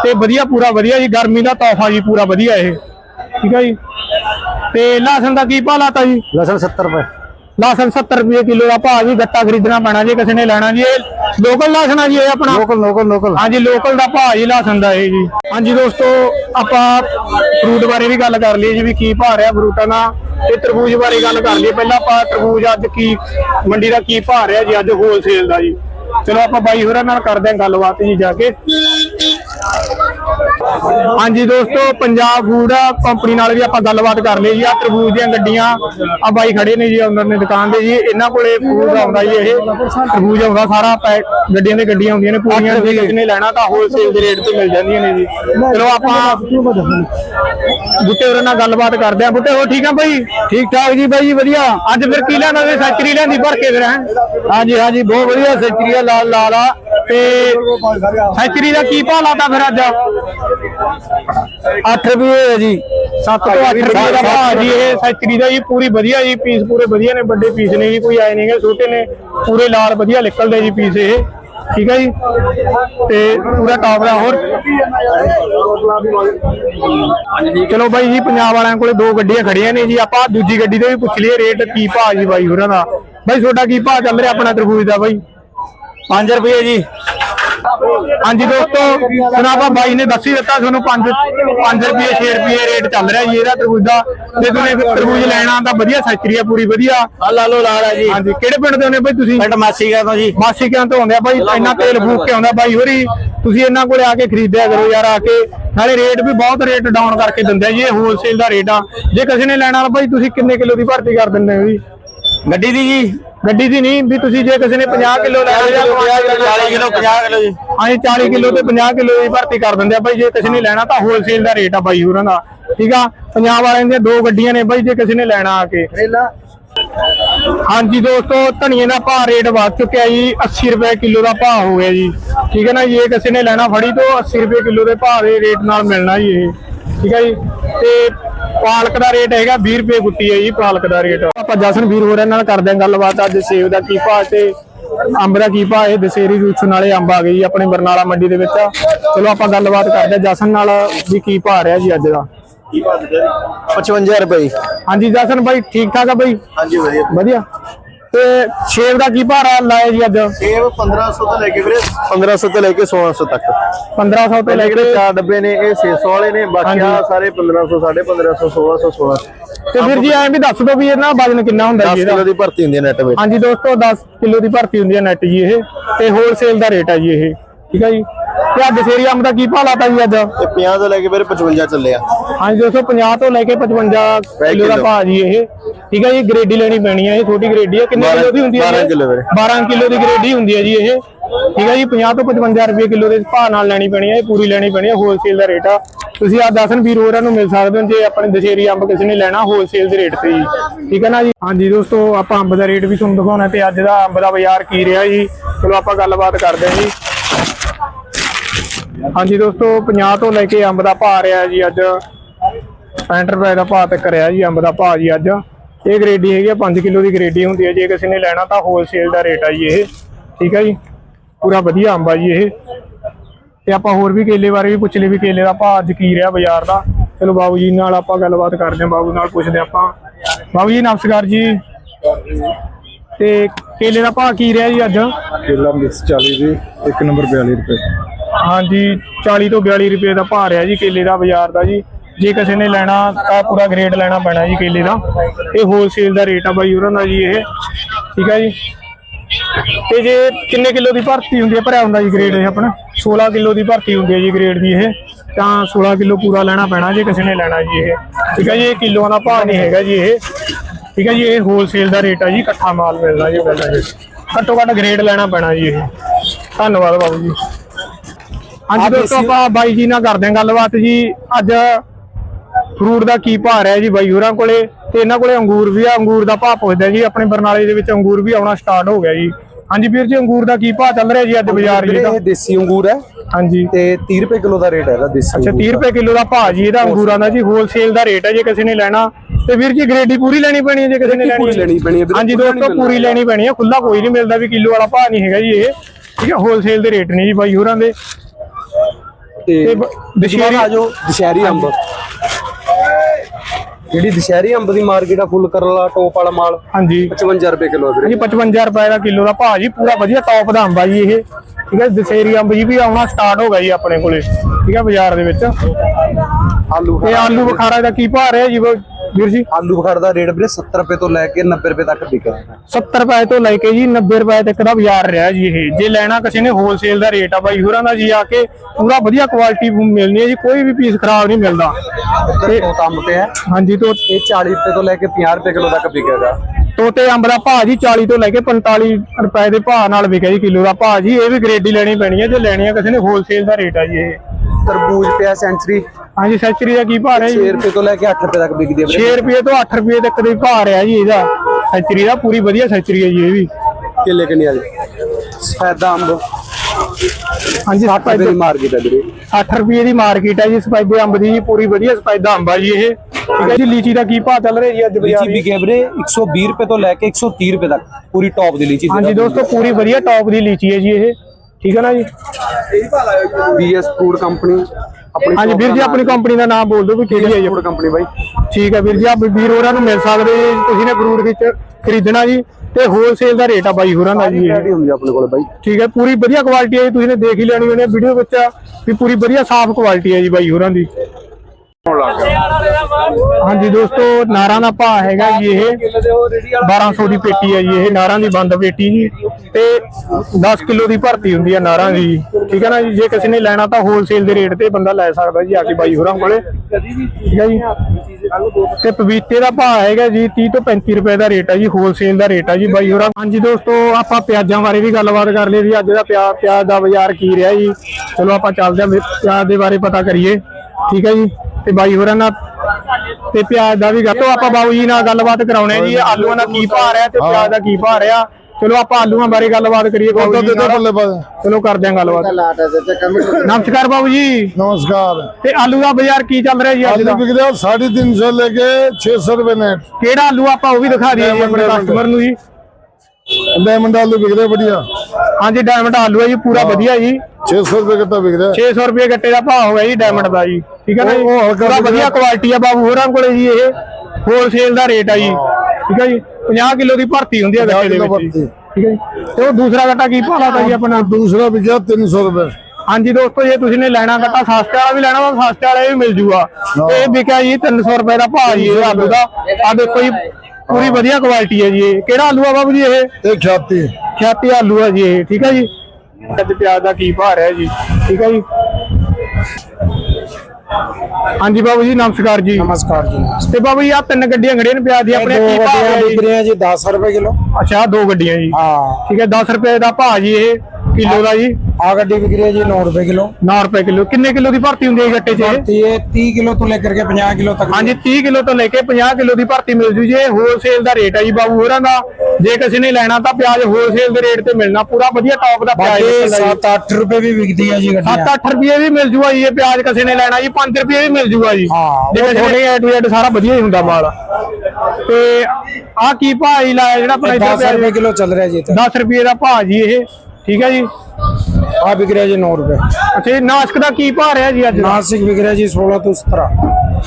ਤੇ ਵਧੀਆ ਪੂਰਾ ਵਧੀਆ ਜੀ ਗਰਮੀ ਦਾ ਤੋਹਫਾ ਜੀ ਪੂਰਾ ਵਧੀਆ ਇਹ। ਠੀਕ ਹੈ ਜੀ? ਤੇ ਲਸਣ ਦਾ ਕੀ ਭਾਅ ਲਾਤਾ ਜੀ? ਲਸਣ 70 ਰੁਪਏ। ਲਸਣ 70 ਰੁਪਏ ਕਿਲੋ ਦਾ ਭਾਅ ਜੀ ਗੱਟਾ ਖਰੀਦਣਾ ਪੈਣਾ ਜੇ ਕਿਸੇ ਨੇ ਲੈਣਾ ਜੀ ਇਹ ਲੋਕਲ ਲਸਣ ਆ ਜੀ ਇਹ ਆਪਣਾ। ਲੋਕਲ ਲੋਕਲ ਲੋਕਲ ਹਾਂਜੀ ਲੋਕਲ ਦਾ ਭਾਅ ਜੀ ਲਸਣ ਦਾ ਇਹ ਜੀ। ਹਾਂਜੀ ਦੋਸਤੋ ਆਪਾਂ ਫਰੂਟ ਬਾਰੇ ਵੀ ਗੱਲ ਕਰ ਲਈਏ ਜੀ ਵੀ ਕੀ ਭਾਅ ਰਿਹਾ ਫਰੂਟਾਂ ਦਾ ਤੇ ਤਰਬੂਜ ਬਾਰੇ ਗੱਲ ਕਰ ਲਈਏ। ਪਹਿਲਾਂ ਆਪਾਂ ਤਰਬੂਜ ਅੱਜ ਕੀ ਮੰਡੀ ਦਾ ਕੀ ਭਾਅ ਰਿਹਾ ਜੀ ਅੱਜ ਹੋਲਸੇਲ ਦਾ ਜੀ। ਚਲੋ ਆਪਾਂ ਬਾਈ ਹੋਰਾਂ ਨਾਲ ਕਰਦੇ ਹਾਂ ਗੱਲਬਾਤ ਜੀ ਜਾ ਕੇ। ਹਾਂਜੀ ਦੋਸਤੋ ਪੰਜਾਬ ਫੂਡ ਕੰਪਨੀ ਨਾਲ ਵੀ ਆਪਾਂ ਗੱਲਬਾਤ ਕਰ ਲਈ ਜੀ। ਆ ਤਰਬੂਜ ਦੀਆਂ ਗੱਡੀਆਂ ਆ ਬਾਈ ਖੜੇ ਨੇ ਜੀ ਓਨਰ ਨੇ ਦੁਕਾਨ ਦੇ ਜੀ। ਇਹਨਾਂ ਕੋਲੇ ਫੂਡ ਆਉਂਦਾ ਜੀ ਇਹ। ਤਰਬੂਜ ਆਉਂਦਾ ਸਾਰਾ ਗੱਡੀਆਂ ਦੇ ਗੱਡੀਆਂ ਹੁੰਦੀਆਂ ਨੇ ਪੂਰੀਆਂ ਜੇ ਕਿਸੇ ਨੇ ਲੈਣਾ ਤਾਂ ਹੋਲਸੇਲ ਦੇ ਰੇਟ ਤੇ ਮਿਲ ਜਾਂਦੀਆਂ ਨੇ ਜੀ। ਚਲੋ ਆਪਾਂ ਬੁੱਟੇ ਹੋਰਾਂ ਨਾਲ ਗੱਲਬਾਤ ਕਰਦੇ ਆ ਬੁੱਟੇ ਹੋ ਠੀਕ ਆ ਬਾਈ? ਠੀਕ ਠਾਕ ਜੀ ਬਾਈ ਜੀ ਵਧੀਆ। ਅੱਜ ਫਿਰ ਕੀ ਲੈਣਾ? ਵੇ ਸੈਚਰੀ ਲੈਂਦੀ ਭਰ ਕੇ ਫਿਰ ਹੈਂ? ਹਾਂਜੀ ਹਾਂਜੀ ਬਹੁਤ ਵਧੀਆ ਸੈਚਰੀ ਆ ਲਾਲ ਲਾਲ ਆ। ਤੇ ਸੈਚਰੀ ਦਾ ਕੀ ਭਾਅ ਲਾਤਾ ਫਿਰ ਅੱਜ? 8 ਰੁਪਏ ਹੈ ਜੀ। 7 ਤੋਂ 8 ਰੁਪਏ ਦਾ ਭਾਅ ਜੀ। ਇਹ ਸੈਚਰੀ ਦਾ ਜੀ ਪੂਰੀ ਵਧੀਆ ਜੀ ਪੀਸ ਪੂਰੇ ਵਧੀਆ ਨੇ ਵੱਡੇ ਪੀਸ ਨੇ ਜੀ ਕੋਈ ਆਏ ਨਹੀਂਗੇ ਛੋਟੇ ਨੇ। ਪੂਰੇ ਲਾਲ ਵਧੀਆ ਨਿਕਲਦੇ ਜੀ ਪੀਸ ਇਹ। ਠੀਕ ਹੈ ਜੀ? ਤੇ ਪੂਰਾ ਟੌਪ ਦਾ ਹੋਰ? ਚਲੋ ਬਾਈ ਜੀ ਪੰਜਾਬ ਵਾਲਿਆਂ ਕੋਲੇ ਦੋ ਗੱਡੀਆਂ ਖੜੀਆਂ ਨੇ ਜੀ ਆਪਾਂ ਦੂਜੀ ਗੱਡੀ ਦੇ ਵੀ ਪੁੱਛ ਲਈਏ ਰੇਟ ਕੀ ਭਾਅ ਜੀ ਬਾਈ ਹੋਰਾਂ ਦਾ। ਬਾਈ ਤੁਹਾਡਾ ਕੀ ਭਾਅ ਚੱਲ ਰਿਹਾ ਆਪਣਾ ਤਰਬੂਜ ਦਾ ਬਾਈ? 5 ਰੁਪਏ ਜੀ। ਹਾਂਜੀ ਦੋਸਤੋ ਹੁਣ ਆਪਾਂ ਬਾਈ ਨੇ ਦੱਸ ਦਿੱਤਾ ਤੁਹਾਨੂੰ 5 5 ਰੁਪਏ 6 ਰੁਪਏ ਰੇਟ ਚੱਲ ਰਿਹਾ ਜੀ ਇਹਦਾ ਤਰਬੂਜ ਦਾ। ਜੇ ਤੁਸੀਂ ਤਰਬੂਜ ਲੈਣਾ ਤਾਂ ਵਧੀਆ ਸੈਚਰੀ ਆ ਪੂਰੀ ਵਧੀਆ। ਆ ਲਾ ਲੋ ਲਾਲ ਆ ਜੀ। ਹਾਂਜੀ ਕਿਹੜੇ ਪਿੰਡ ਦੇ ਹੋਣੇ ਬਾਈ ਤੁਸੀਂ? ਪਿੰਡ ਮਾਸੀ ਗਾ ਤੋਂ ਜੀ। ਮਾਸੀ ਕਿਆਂ ਤੋਂ ਆਉਂਦੇ ਆ ਬਾਈ? ਇੰਨਾ ਤੇਲ ਫੂਕ ਕੇ ਆਉਂਦਾ ਬਾਈ ਹੋਰੀ। ਤੁਸੀਂ ਇਹਨਾਂ ਕੋਲੇ ਆ ਕੇ ਖਰੀਦਿਆ ਕਰੋ ਯਾਰ ਆ ਕੇ। ਨਾਲੇ ਰੇਟ ਵੀ ਬਹੁਤ ਰੇਟ ਡਾਊਨ ਕਰਕੇ ਦਿੰਦੇ ਆ ਜੀ ਇਹ ਹੋਲਸੇਲ ਦਾ ਰੇਟ ਆ। ਜੇ ਕਿਸੇ ਨੇ ਲੈਣਾ ਬਾਈ ਤੁਸੀਂ ਕਿੰਨੇ ਕਿਲੋ ਦੀ ਭਰਤੀ ਕਰ ਦਿੰਦੇ ਹੋ ਜੀ? ਗੱਡੀ ਦੀ ਜੀ ਗੱਡੀ ਦੀ ਨਹੀਂ ਵੀ ਤੁਸੀਂ ਜੇ ਕਿਸੇ ਨੇ 50 ਕਿਲੋ ਲੈਣਾ ਜਾਂ 40 ਕਿਲੋ 50 ਕਿਲੋ ਜੀ। ਹਾਂਜੀ 40 ਕਿਲੋ ਤੇ 50 ਕਿਲੋ ਦੀ ਭਰਤੀ ਕਰ ਦਿੰਦੇ ਆ ਬਾਈ ਜੇ ਕਿਸੇ ਨੇ ਲੈਣਾ ਤਾਂ ਹੋਲਸੇਲ ਦਾ ਰੇਟ ਆ ਬਾਈ ਹੋਰਾਂ ਦਾ। ਠੀਕ ਆ? ਪੰਜਾਬ ਵਾਲਿਆਂ ਦੀਆਂ ਦੋ ਗੱਡੀਆਂ ਨੇ ਬਾਈ ਜੇ ਕਿਸੇ ਨੇ ਲੈਣਾ ਆ ਕੇ। ਹਾਂਜੀ ਦੋਸਤੋ ਧਨੀਏ ਦਾ ਭਾਅ ਰੇਟ ਵੱਧ ਚੁੱਕਿਆ ਜੀ 80 ਰੁਪਏ ਕਿਲੋ ਦਾ ਭਾਅ ਹੋ ਗਿਆ ਜੀ। ਠੀਕ ਹੈ ਨਾ ਜੀ ਇਹ ਕਿਸੇ ਨੇ ਲੈਣਾ ਫੜੀ ਤੋਂ 80 ਰੁਪਏ ਕਿਲੋ ਦੇ ਭਾਅ ਦੇ ਰੇਟ ਨਾਲ ਮਿਲਣਾ ਜੀ ਇਹ। ਠੀਕ ਹੈ ਜੀ? ਤੇ ਪਾਲਕ ਦਾ ਰੇਟ ਹੈਗਾ 20 ਰੁਪਏ ਗੁੱਟੀ ਹੈ ਜੀ ਪਾਲਕ ਦਾ ਰੇਟ। ਆਪਾਂ ਜਸਨ ਵੀਰ ਹੋਰਾਂ ਨਾਲ ਕਰਦੇ ਹਾਂ ਗੱਲਬਾਤ ਅੱਜ ਸੇਬ ਦਾ ਕੀ ਭਾਅ ਤੇ ਅੰਬ ਦਾ ਕੀ ਭਾਅ ਇਹ ਦਸੇਰੀ ਜੂਸਣ ਵਾਲੇ ਅੰਬ ਆ ਗਏ ਜੀ ਆਪਣੇ ਬਰਨਾਲਾ ਮੰਡੀ ਦੇ ਵਿੱਚ। ਚਲੋ ਆਪਾਂ ਗੱਲਬਾਤ ਕਰਦੇ ਹਾਂ ਜਸਨ ਨਾਲ ਵੀ ਕੀ ਭਾਅ ਰਿਹਾ ਜੀ ਅੱਜ ਦਾ। 55 ਰੁਪਏ। ਹਾਂਜੀ ਜਸਨ ਬਾਈ ਠੀਕ ਠਾਕ ਆ ਬਾਈ? ਹਾਂਜੀ ਵਧੀਆ। ਵਧੀਆ। ਤੇ ਸੇਬ ਦਾ ਕੀ ਭਾਅ ਲਾਇਆ ਜੀ ਅੱਜ? ਸੇਬ 1500 ਤੋਂ ਲੈ ਕੇ ਵੀਰੇ 1500 ਤੋਂ ਲੈ ਕੇ 1600 ਤੱਕ। 1500 ਤੋਂ ਲੈ ਜਿਹੜੇ ਕੇ ਚਾਰ ਡੱਬੇ ਨੇ ਇਹ 600 ਵਾਲੇ ਨੇ ਬਾਕੀ ਆ ਸਾਰੇ 1500 1550 1600 1600 ਤੇ ਫਿਰ ਜੀ ਐਂ ਵੀ ਦੱਸ ਦਿਓ ਵੀ ਇਹਨਾਂ ਦਾ ਵਜਨ ਕਿੰਨਾ ਹੁੰਦਾ 10 ਜੀ ਕਿਲੋ ਇਹਦਾ? ਦੀ ਭਰਤੀ ਹੁੰਦੀ ਹੈ ਨੈਟ ਵਿੱਚ। ਹਾਂਜੀ ਦੋਸਤੋ 10 ਕਿਲੋ ਦੀ ਭਰਤੀ ਹੁੰਦੀ ਹੈ ਨੈਟ ਜੀ ਇਹ ਤੇ ਹੋਲਸੇਲ ਦਾ ਰੇਟ ਹੈ ਜੀ ਇਹ। ਠੀਕ ਹੈ ਜੀ? ਤੇ ਆ ਦਸੇਰੀ ਅੰਬ ਦਾ ਕੀ ਭਾਅ ਲਾਤਾ ਜੀ ਅੱਜ? ਤੇ 50 ਤੋਂ ਲੈ ਕੇ ਵੀਰੇ 55 ਚੱਲੇ ਆ ਹਾਂਜੀ ਦੋਸਤੋ 50 ਤੋਂ ਲੈ ਕੇ 55 ਕਿਲੋ ਦਾ। ਭਾਅ ਜੀ ਇਹ। ਠੀਕ ਹੈ ਜੀ ਗ੍ਰੇਡੀ ਲੈਣੀ ਪੈਣੀ ਹੈ ਇਹ ਛੋਟੀ ਗ੍ਰੇਡੀ ਹੈ ਕਿੰਨੇ ਕਿਲੋ ਦੀ ਹੁੰਦੀ ਹੈ 12 ਕਿੱਲੋ ਵੀਰੇ। 12 ਕਿਲੋ ਦੀ ਗ੍ਰੇਡੀ ਹੁੰਦੀ ਹੈ ਜੀ ਇਹ। ਠੀਕ ਹੈ ਜੀ 50 ਤੋਂ 55 ਰੁਪਏ ਕਿਲੋ ਦੇ ਭਾਅ ਨਾਲ ਲੈਣੀ ਪੈਣੀ ਹੈ ਇਹ ਪੂਰੀ ਲੈਣੀ ਪੈਣੀ ਹੈ ਹੋਲਸੇਲ ਦਾ ਰੇਟ ਆ। ਤੁਸੀਂ ਆ ਦਸਨ ਵੀਰ ਹੋਰਾਂ ਨੂੰ ਮਿਲ ਸਕਦੇ ਹੋ ਜੇ ਆਪਣੇ ਦਸ਼ੇਰੀ ਅੰਬ ਕਿਸੇ ਨੇ ਲੈਣਾ ਹੋਲਸੇਲ ਦੇ ਰੇਟ ਤੇ ਜੀ। ਠੀਕ ਹੈ ਨਾ ਜੀ? ਹਾਂਜੀ ਦੋਸਤੋ ਆਪਾਂ ਅੰਬ ਦਾ ਰੇਟ ਵੀ ਤੁਹਾਨੂੰ ਦਿਖਾਉਣਾ ਤੇ ਅੱਜ ਦਾ ਅੰਬ ਦਾ ਬਾਜ਼ਾਰ ਕੀ ਰਿਹਾ ਜੀ? ਚਲੋ ਆਪਾਂ ਗੱਲਬਾਤ ਕਰਦੇ ਹਾਂ ਜੀ। ਹਾਂਜੀ ਦੋਸਤੋ 50 ਤੋਂ ਲੈ ਕੇ ਅੰਬ ਦਾ ਭਾਅ ਰਿਹਾ ਜੀ ਅੱਜ। 65 ਰੁਪਏ ਦਾ ਭਾਅ ਤੱਕ ਰਿਹਾ ਜੀ ਅੰਬ ਦਾ ਭਾਅ ਜੀ ਅੱਜ। ਇਹ ਗ੍ਰੇਡੀ ਹੈਗੀ ਆ 5 ਕਿਲੋ ਦੀ ਗ੍ਰੇਡੀ ਹੁੰਦੀ ਹੈ ਜੇ ਕਿਸੇ ਨੇ ਲੈਣਾ ਤਾਂ ਹੋਲਸੇਲ ਦਾ ਰੇਟ ਆ ਜੀ ਇਹ। ਠੀਕ ਹੈ ਜੀ? ਪੂਰਾ ਵਧੀਆ ਅੰਬ ਆ ਜੀ ਇਹ। ਤੇ ਆਪਾਂ ਹੋਰ ਵੀ ਕੇਲੇ ਬਾਰੇ ਵੀ ਪੁੱਛ ਲਈ ਵੀ ਕੇਲੇ ਦਾ ਭਾਅ ਅੱਜ ਕੀ ਰਿਹਾ ਬਾਜ਼ਾਰ ਦਾ। ਚਲੋ ਬਾਬੂ ਜੀ ਨਾਲ ਆਪਾਂ ਗੱਲਬਾਤ ਕਰਦੇ ਹਾਂ, ਬਾਬੂ ਨਾਲ ਪੁੱਛਦੇ ਹਾਂ ਆਪਾਂ। ਬਾਬੂ ਜੀ, ਨਮਸਕਾਰ ਜੀ। ਤੇ ਕੇਲੇ ਦਾ ਭਾਅ ਕੀ ਰਿਹਾ ਜੀ ਅੱਜ? ਕੇਲਾ ਮਿਕਸ 40 ਦੀ, ਇੱਕ ਨੰਬਰ 42 ਰੁਪਏ। ਹਾਂਜੀ 40 ਤੋਂ 42 ਰੁਪਏ ਦਾ ਭਾਅ ਰਿਹਾ ਜੀ ਕੇਲੇ ਦਾ ਬਾਜ਼ਾਰ ਦਾ ਜੀ। ਜੇ ਕਿਸੇ ਨੇ ਲੈਣਾ ਤਾਂ ਪੂਰਾ ਗ੍ਰੇਡ ਲੈਣਾ ਪੈਣਾ ਜੀ ਕੇਲੇ ਦਾ। ਇਹ ਹੋਲਸੇਲ ਦਾ ਰੇਟ ਆ ਬਾਈ ਉਹਨਾਂ ਦਾ ਜੀ ਇਹ। ਠੀਕ ਹੈ ਜੀ। ਤੇ ਜੇ ਕਿੰਨੇ ਕਿਲੋ ਦੀ ਭਰਤੀ ਹੁੰਦੀ ਹੈ ਭਰਿਆ ਹੁੰਦਾ ਜੀ ਗ੍ਰੇਡ ਇਹ ਆਪਣਾ? 16 ਕਿਲੋ ਦੀ ਭਰਤੀ ਹੁੰਦੀ ਹੈ ਜੀ ਗ੍ਰੇਡ ਦੀ ਇਹ। ਤਾਂ 16 ਕਿਲੋ ਪੂਰਾ ਲੈਣਾ ਪੈਣਾ ਜੇ ਕਿਸੇ ਨੇ ਲੈਣਾ ਜੀ ਇਹ। ਠੀਕ ਹੈ ਜੀ, ਇਹ ਕਿਲੋਆਂ ਦਾ ਭਾਅ ਨਹੀਂ ਹੈਗਾ ਜੀ ਇਹ। ਠੀਕ ਹੈ ਜੀ, ਇਹ ਹੋਲਸੇਲ ਦਾ ਰੇਟ ਆ ਜੀ, ਇਕੱਠਾ ਮਾਲ ਮਿਲਦਾ ਜੀ ਪਹਿਲਾਂ ਜੀ। ਘੱਟੋ ਘੱਟ ਗ੍ਰੇਡ ਲੈਣਾ ਪੈਣਾ ਜੀ ਇਹ। ਧੰਨਵਾਦ ਬਾਬੂ ਜੀ। ਹਾਂਜੀ ਦੋਸਤੋ ਆਪਾਂ ਬਾਈ ਜੀ ਨਾਲ ਕਰਦੇ ਹਾਂ ਗੱਲਬਾਤ ਜੀ। ਅੱਜ ਫਰੂਟ ਦਾ ਕੀ ਭਾਅ ਰਿਹਾ ਜੀ ਬਾਈ ਹੋਰਾਂ ਕੋਲੇ ਤੇ ਇਹਨਾਂ ਕੋਲੇ ਅੰਗੂਰ ਵੀ ਆ ਅੰਗੂਰ ਦਾ ਭਾਅ ਪੁੱਛਦਾ ਜੀ। ਆਪਣੇ ਬਰਨਾਲੇ ਦੇ ਵਿੱਚ ਅੰਗੂਰ ਵੀ ਆਉਣਾ ਸਟਾਰਟ ਹੋ ਗਿਆ ਜੀ। ਹਾਂਜੀ ਵੀਰ ਜੀ ਅੰਗੂਰ ਦਾ ਕੀ ਭਾਅ ਚੱਲ ਰਿਹਾ ਜੀ ਅੱਜ ਬਾਜ਼ਾਰ ਜੀ ਦਾ ਇਹ ਦੇਸੀ ਅੰਗੂਰ ਹੈ ਹਾਂਜੀ। ਤੇ 30 ਰੁਪਏ ਕਿਲੋ ਦਾ ਰੇਟ ਹੈ ਇਹਦਾ ਦੇਸੀ ਅੱਛਾ 30 ਰੁਪਏ ਕਿਲੋ ਦਾ ਭਾਅ ਜੀ ਇਹਦਾ ਅੰਗੂਰਾਂ ਦਾ ਜੀ। ਹੋਲਸੇਲ ਦਾ ਰੇਟ ਹੈ ਜੇ ਕਿਸੇ ਨੇ ਲੈਣਾ। ਤੇ ਵੀਰ ਜੀ ਗ੍ਰੇਡੀ ਪੂਰੀ ਲੈਣੀ ਪੈਣੀ ਹੈ ਜੇ ਕਿਸੇ ਨੇ ਲੈਣੀ ਪੂਰੀ ਲੈਣੀ? ਪੈਣੀ ਹੈ ਹਾਂਜੀ ਦੋਸਤੋ ਪੂਰੀ ਲੈਣੀ ਪੈਣੀ ਹੈ। ਖੁੱਲਾ ਕੋਈ ਨਹੀਂ ਮਿਲਦਾ ਵੀ ਕਿਲੋ ਵਾਲਾ ਭਾਅ ਨਹੀਂ ਹੈਗਾ ਜੀ ਇਹ। ਠੀਕ ਹੈ ਹੋਲਸੇਲ ਦੇ ਰੇਟ ਨੇ ਜੀ ਬਾਈ ਹੋਰਾਂ ਦੇ। ਤੇ ਬ- ਦੁਸ਼ਹਿਰੀ ਆ ਜਾਓ ਦੁਸ਼ਹਿਰੀ ਅੰਬ। ਜਿਹੜੀ ਦੁਸ਼ਹਿਰੀ ਅੰਬ ਦੀ ਮਾਰਕੀਟ ਆ ਫੁੱਲ ਕਰਨ ਵਾਲਾ ਟੋਪ ਵਾਲਾ ਮਾਲ ਹਾਂਜੀ। 55 ਰੁਪਏ ਕਿਲੋ ਵੀਰੇ। ਜੀ 55 ਰੁਪਏ ਦਾ ਕਿਲੋ ਦਾ ਭਾਅ ਜੀ ਪੂਰਾ ਵਧੀਆ ਟੌਪ ਦਾ ਅੰਬ ਆ ਜੀ ਇਹ। ਠੀਕ ਹੈ ਦਸੇਰੀ ਅੰਬ ਜੀ ਵੀ ਆਉਣਾ ਸਟਾਰਟ ਹੋ ਗਿਆ ਜੀ ਆਪਣੇ ਕੋਲੇ। ਠੀਕ ਹੈ ਬਾਜ਼ਾਰ ਦੇ ਵਿੱਚ। ਆਲੂ ਤੇ ਆਲੂ ਬੁਖਾਰਾ ਦਾ ਕੀ ਭਾਅ ਰਿਹਾ ਜੀ ਬ- ਵੀਰ ਜੀ? ਆਲੂ ਬੁਖਾਰ ਦਾ ਰੇਟ ਵੀਰੇ 70 ਰੁਪਏ ਤੋਂ ਲੈ ਕੇ 90 ਰੁਪਏ ਤੱਕ ਵਿਕਦਾ ਹੈ 70 ਰੁਪਏ ਤੋਂ ਲੈ ਕੇ ਜੀ 90 ਰੁਪਏ ਤੱਕ ਦਾ ਬਾਜ਼ਾਰ ਰਿਹਾ ਜੀ ਇਹ। ਜੇ ਲੈਣਾ ਕਿਸੇ ਨੇ ਹੋਲਸੇਲ ਦਾ ਰੇਟ ਆ ਬਾਈ ਹੋਰਾਂ ਦਾ ਜੀ ਆ ਕੇ ਪੂਰਾ ਵਧੀਆ ਕੁਆਲਿਟੀ ਮਿਲਣੀ ਹੈ ਜੀ ਕੋਈ ਵੀ ਪੀਸ ਖਰਾਬ ਨਹੀਂ ਮਿਲਦਾ। ਤੇ ਕੰਮ ਤੇ ਹੈ। ਹਾਂਜੀ ਤੋਂ ਇਹ 40 ਰੁਪਏ ਤੋਂ ਲੈ ਕੇ 50 ਰੁਪਏ ਕਿਲੋ ਤੱਕ ਵਿਕੇਗਾ। ਤੋਤੇ ਅੰਬ ਦਾ ਭਾਅ ਜੀ 40 ਤੋਂ ਲੈ ਕੇ 45 ਰੁਪਏ ਦੇ ਭਾਅ ਨਾਲ ਵਿਕਿਆ ਜੀ ਕਿਲੋ ਦਾ ਭਾਅ ਜੀ ਇਹ ਵੀ ਗ੍ਰੇਡੀ ਲੈਣੀ ਪੈਣੀ ਹੈ ਜੇ ਲੈਣੀ ਹੈ ਕਿਸੇ ਨੇ ਹੋਲਸੇਲ ਦਾ ਰੇਟ ਆ ਜੀ ਇਹ। ਤਰਬੂਜ ਪਿਆ ਸੈਂਚਰੀ। ਹਾਂਜੀ ਸੈਚਰੀ ਦਾ ਕੀ ਭਾਅ ਰਿਹਾ 6 ਜੀ ਰੁਪਏ ਤੋਂ ਲੈ ਕੇ 8 ਰੁਪਏ ਤੱਕ ਵਿਕਦੀ ਹੈ 6 ਵੀਰੇ ਰੁਪਏ ਤੋਂ 8 ਰੁਪਏ ਤੱਕ ਦੇ ਭਾਅ ਰਿਹਾ ਜੀ ਇਹਦਾ। ਸੈਚਰੀ ਦਾ ਪੂਰੀ ਵਧੀਆ ਸੈਚਰੀ ਹੈ ਜੀ ਇਹ ਵੀ। ਕੇਲੇ ਕਿੰਨੇ ਵਾਲੇ ਸਫੈਦਾ ਅੰਬ। ਹਾਂਜੀ 60 ਰੁਪਏ ਦੀ ਮਾਰਕੀਟ ਹੈ ਵੀਰੇ। 60 ਰੁਪਏ ਦੀ ਮਾਰਕੀਟ ਹੈ ਜੀ ਸਪੈਦੇ ਅੰਬ ਦੀ ਜੀ ਪੂਰੀ ਵਧੀਆ ਸਪੈਦਾ ਅੰਬ ਆ ਜੀ ਇਹ। ਠੀਕ ਹੈ ਜੀ ਲੀਚੀ ਦਾ ਕੀ ਭਾਅ ਚੱਲ ਰਿਹਾ ਜੀ ਅੱਜ ਲੀਚੀ ਬਾਜ਼ਾਰ ਵਿਕੇ ਵੀਰੇ 120 ਰੁਪਏ ਤੋਂ ਲੈ ਕੇ 130 ਰੁਪਏ ਤੱਕ ਪੂਰੀ ਟੌਪ ਦੀ ਲੀਚੀ ਹਾਂਜੀ ਦੋਸਤੋ ਪੂਰੀ ਵਧੀਆ ਟੌਪ ਦੀ ਲੀਚੀ ਹੈ ਜੀ ਇਹ। ਠੀਕ ਹੈ ਨਾ ਜੀ? ਬੀਐਸ ਫੂਡ ਕੰਪਨੀ ਆਪਣੀ ਹਾਂਜੀ ਵੀਰ ਜੀ ਆਪਣੀ ਕੰਪਨੀ ਦਾ ਨਾਮ ਬੋਲ ਦਿਓ ਵੀ ਕਿਹੜੀ ਹੈ ਜੀ ਫੂਡ ਕੰਪਨੀ ਬਾਈ। ਠੀਕ ਹੈ ਵੀਰ ਜੀ ਆਪ ਵੀਰ ਹੋਰਾਂ ਨੂੰ ਮਿਲ ਸਕਦੇ ਜੀ ਤੁਸੀਂ ਨੇ ਫਰੂਟ ਵਿੱਚ ਖਰੀਦਣਾ ਜੀ ਤੇ ਹੋਲਸੇਲ ਦਾ ਰੇਟ ਆ ਬਾਈ ਹੋਰਾਂ ਦਾ ਜੀ ਇਹ। ਕਿਹੜੀ ਹੁੰਦੀ ਆ ਆਪਣੇ ਕੋਲ ਬਾਈ। ਠੀਕ ਹੈ ਪੂਰੀ ਵਧੀਆ ਕੁਆਲਿਟੀ ਹੈ ਜੀ ਤੁਸੀਂ ਨੇ ਦੇਖ ਹੀ ਲੈਣੀ ਹੋਣੀ ਵੀਡੀਓ ਵਿੱਚ ਵੀ ਪੂਰੀ ਵਧੀਆ ਸਾਫ਼ ਕੁਆਲਿਟੀ ਹੈ ਜੀ ਬਾਈ ਹੋਰਾਂ ਦੀ। ਹਾਂਜੀ ਦੋਸਤੋ, ਨਾਰਾਂ ਦਾ ਭਾਅ ਹੈਗਾ ਜੀ ਇਹ। 1200 ਦੀ ਪੇਟੀ ਹੈ ਜੀ ਇਹ, ਨਾਰਾਂ ਦੀ ਬੰਦ ਪੇਟੀ ਜੀ। ਤੇ 10 ਕਿਲੋ ਦੀ ਭਰਤੀ ਹੁੰਦੀ ਹੈ ਨਾਰਾਂ ਦੀ। ਠੀਕ ਹੈ ਨਾ ਜੀ, ਜੇ ਕਿਸੇ ਨੇ ਲੈਣਾ ਤਾਂ ਹੋਲਸੇਲ ਦੇ ਰੇਟ ਤੇ ਬੰਦਾ ਲੈ ਸਕਦਾ ਜੀ, ਆ ਕੇ ਬਾਈ ਹੋਰਾਂ ਕੋਲੇ। ਠੀਕ ਹੈ ਜੀ। ਤੇ ਪਪੀਤੇ ਦਾ ਭਾਅ ਹੈਗਾ ਜੀ 30 ਤੋਂ 35 ਰੁਪਏ ਦਾ ਰੇਟ ਹੈ ਜੀ ਹੋਲਸੇਲ ਦਾ ਰੇਟ ਹੈ ਜੀ, ਬਾਈ ਹੋਰਾਂ। ਹਾਂਜੀ ਦੋਸਤੋ, ਆਪਾਂ ਪਿਆਜ਼ਾਂ ਬਾਰੇ ਵੀ ਗੱਲਬਾਤ ਕਰ ਲਈ ਜੀ, ਅੱਜ ਦਾ ਪਿਆ ਪਿਆਜ਼ ਦਾ ਬਾਜ਼ਾਰ ਕੀ ਰਿਹਾ ਜੀ। ਚਲੋ ਆਪਾਂ ਚੱਲਦੇ ਹਾਂ ਪਿਆਜ਼ ਦੇ ਬਾਰੇ ਪਤਾ ਕਰੀਏ। ਠੀਕ ਹੈ ਜੀ। ਤੇ ਬਾਈ ਹੋਰਾਂ ਨਾਲ ਤੇ ਪਿਆਜ਼ ਦਾ ਵੀ ਗੱਲ ਤੋਂ ਆਪਾਂ ਬਾਬੂ ਜੀ ਨਾਲ ਗੱਲਬਾਤ ਕਰਾਉਣੇ ਜੀ ਆਲੂਆਂ ਦਾ ਕੀ ਭਾਅ ਰਿਹਾ ਤੇ ਪਿਆਜ਼ ਦਾ ਕੀ ਭਾਅ ਰਿਹਾ ਚਲੋ ਆਪਾਂ ਆਲੂਆਂ ਬਾਰੇ ਗੱਲਬਾਤ ਕਰੀਏ ਬਾਬੂ ਜੀ ਨਾਲ ਚਲੋ ਕਰਦੇ ਹਾਂ ਗੱਲਬਾਤ ਨਮਸਕਾਰ ਬਾਬੂ ਜੀ नमस्कार ਤੇ ਆਲੂ ਦਾ ਬਾਜ਼ਾਰ ਕੀ ਚੱਲ ਰਿਹਾ ਜੀ ਅੱਜ आलू ਦਾ बिक रहे साढ़े तीन सौ लेके छह सौ रुपए नेट ਕਿਹੜਾ ਆਲੂ ਆਪਾਂ ਉਹ ਵੀ ਦਿਖਾ ਦਈਏ ਜੀ ਆਪਣੇ ਕਸਟਮਰ ਨੂੰ ਜੀ डायमंड आलू बिक रहे बढ़िया ਹਾਂਜੀ ਡਾਇਮੰਡ ਆਲੂ ਹੈ ਜੀ ਪੂਰਾ ਵਧੀਆ ਜੀ छह सौ रुपए कितना बिक रहा है 600 ਰੁਪਏ ਗੱਟੇ ਦਾ ਭਾਅ ਹੋਇਆ ਜੀ ਡਾਇਮੰਡ ਦਾ ਜੀ ਠੀਕ ਹੈ ਨਾ ਜੀ? ਵਧੀਆ ਕੁਆਲਿਟੀ ਆ ਬਾਬੂ ਹੋਰਾਂ ਕੋਲੇ ਜੀ ਇਹ। ਹੋਲਸੇਲ ਦਾ ਰੇਟ ਆ ਜੀ। ਠੀਕ ਹੈ ਜੀ? 50 ਕਿਲੋ ਦੀ ਭਰਤੀ ਹੁੰਦੀ ਆ ਗੱਟੇ ਜੀ ਠੀਕ ਹੈ ਜੀ? ਤੇ ਉਹ ਦੂਸਰਾ ਗੱਟਾ ਕੀ ਭਾਅ ਲਾਤਾ ਜੀ ਆਪਣਾ? ਦੂਸਰਾ ਵਿਕਿਆ 300 ਰੁਪਏ। ਹਾਂਜੀ ਦੋਸਤੋ ਜੇ ਤੁਸੀਂ ਨੇ ਲੈਣਾ ਗੱਟਾ ਸਸਤੇ ਵਾਲਾ ਵੀ ਲੈਣਾ ਵਾ ਸਸਤੇ ਵਾਲਾ ਵੀ ਮਿਲ ਜੂਗਾ। ਇਹ ਵਿਕਿਆ ਜੀ 300 ਰੁਪਏ ਦਾ ਭਾਅ ਜੀ ਇਹ ਆਲੂ ਦਾ। ਆ ਦੇਖੋ ਜੀ ਪੂਰੀ ਵਧੀਆ ਕੁਆਲਿਟੀ ਹੈ ਜੀ ਇਹ। ਕਿਹੜਾ ਆਲੂ ਆ ਬਾਬੂ ਜੀ ਇਹ? ਇਹ ਖਿਆਤੀ ਖਿਆਤੀ ਆਲੂ ਆ ਜੀ ਇਹ। ਠੀਕ ਹੈ ਜੀ? ਅੱਜ ਪਿਆਜ਼ ਦਾ ਕੀ ਭਾਅ ਰਿਹਾ ਜੀ? ਠੀਕ ਹੈ ਜੀ? ਹਾਂਜੀ ਬਾਬੂ ਜੀ ਨਮਸਕਾਰ ਜੀ। ਨਮਸਕਾਰ ਜੀ। ਤੇ ਬਾਬੂ ਜੀ ਆ ਤਿੰਨ ਗੱਡੀਆਂ ਖੜੀਆਂ ਨੇ ਪਿਆਜ਼ ਦੀ ਆਪਣੇ ਕੀ ਭਾਅ ਹੈ ਜੀ? ਰਹੇ ਆ ਜੀ 10 ਰੁਪਏ ਕਿਲੋ। ਅੱਛਾ ਦੋ ਗੱਡੀਆਂ ਜੀ। ਹਾਂ। ਠੀਕ ਹੈ 10 ਰੁਪਏ ਦਾ ਭਾਅ ਜੀ ਇਹ। ਕਿਲੋ ਦਾ ਜੀ? ਆ ਗੱਡੀ ਵਿਕ ਰਹੀ ਹੈ ਜੀ 9 ਰੁਪਏ ਕਿਲੋ। 9 ਰੁਪਏ ਕਿਲੋ। ਕਿੰਨੇ ਕਿਲੋ ਦੀ ਭਰਤੀ ਹੁੰਦੀ ਹੈ ਗੱਟੇ 'ਚ ਇਹ? ਤੇ ਇਹ 30 ਕਿਲੋ ਤੋਂ ਲੈ ਕਰਕੇ 50 ਕਿਲੋ ਤੱਕ। ਹਾਂਜੀ 30 ਕਿਲੋ ਤੋਂ ਲੈ ਕੇ 50 ਕਿਲੋ ਦੀ ਭਰਤੀ ਮਿਲ ਜੂ ਜੀ। ਇਹ ਹੋਲਸੇਲ ਦਾ ਰੇਟ ਹੈ ਜੀ ਬਾਬੂ ਹੋਰਾਂ ਦਾ। ਜੇ ਕਿਸੇ ਨੇ ਲੈਣਾ ਤਾਂ ਪਿਆਜ਼ ਹੋਲਸੇਲ ਦੇ ਰੇਟ ਤੇ ਮਿਲਣਾ। ਪੂਰਾ ਵਧੀਆ ਟੌਪ ਦਾ ਪਿਆਜ਼ ਬਾਕੀ ਮਿਲਦਾ ਜੀ। 7-8 ਰੁਪਏ ਵੀ ਵਿਕਦੀ ਹੈ ਜੀ ਗੱਡੀਆਂ। 7-8 ਰੁਪਏ ਵੀ ਮਿਲ ਜੂਗਾ ਜੀ ਇਹ ਪਿਆਜ਼ ਕਿਸੇ ਨੇ ਲੈਣਾ ਜੀ। 5 ਰੁਪਏ ਵੀ ਮਿਲ ਜੂਗਾ ਜੀ। ਹਾਂ, ਜੇ ਕਿਸੇ ਨੇ ਏ ਟੂ ਜ਼ੈਡ ਸਾਰਾ ਵਧੀਆ ਹੀ ਹੁੰਦਾ ਮਾਲ। ਤੇ ਆਹ ਕੀ ਭਾਅ ਜੀ ਲਾਇਆ ਜਿਹੜਾ ਆਪਣਾ ਇੱਧਰ 10 ਰੁਪਏ ਕਿਲੋ ਚੱਲ ਰਿਹਾ ਜੀ ਇੱਥੇ 10 ਰੁਪਏ ਦਾ ਭਾਅ ਜੀ ਇਹ। ਠੀਕ ਹੈ ਜੀ? ਆ ਵਿਕ ਰਿਹਾ ਜੀ 9 ਰੁਪਏ। ਅੱਛਾ ਇਹ ਨਾਸਕ ਦਾ ਕੀ ਭਾਅ ਰਿਹਾ ਜੀ ਅੱਜ? ਨਾਸਿਕ ਵਿਕ ਰਿਹਾ ਜੀ 16 ਤੋਂ 17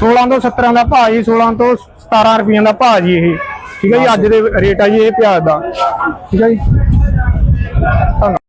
16 ਤੋਂ 17 ਦਾ ਭਾਅ ਜੀ 16 ਤੋਂ 17 ਰੁਪਈਆਂ ਦਾ ਭਾਅ ਜੀ ਇਹ। ਠੀਕ ਹੈ ਜੀ ਅੱਜ ਦੇ ਰੇਟ ਆ ਜੀ ਇਹ ਪਿਆਜ਼ ਦਾ। ਠੀਕ ਹੈ ਜੀ? ਧੰਨਵਾਦ।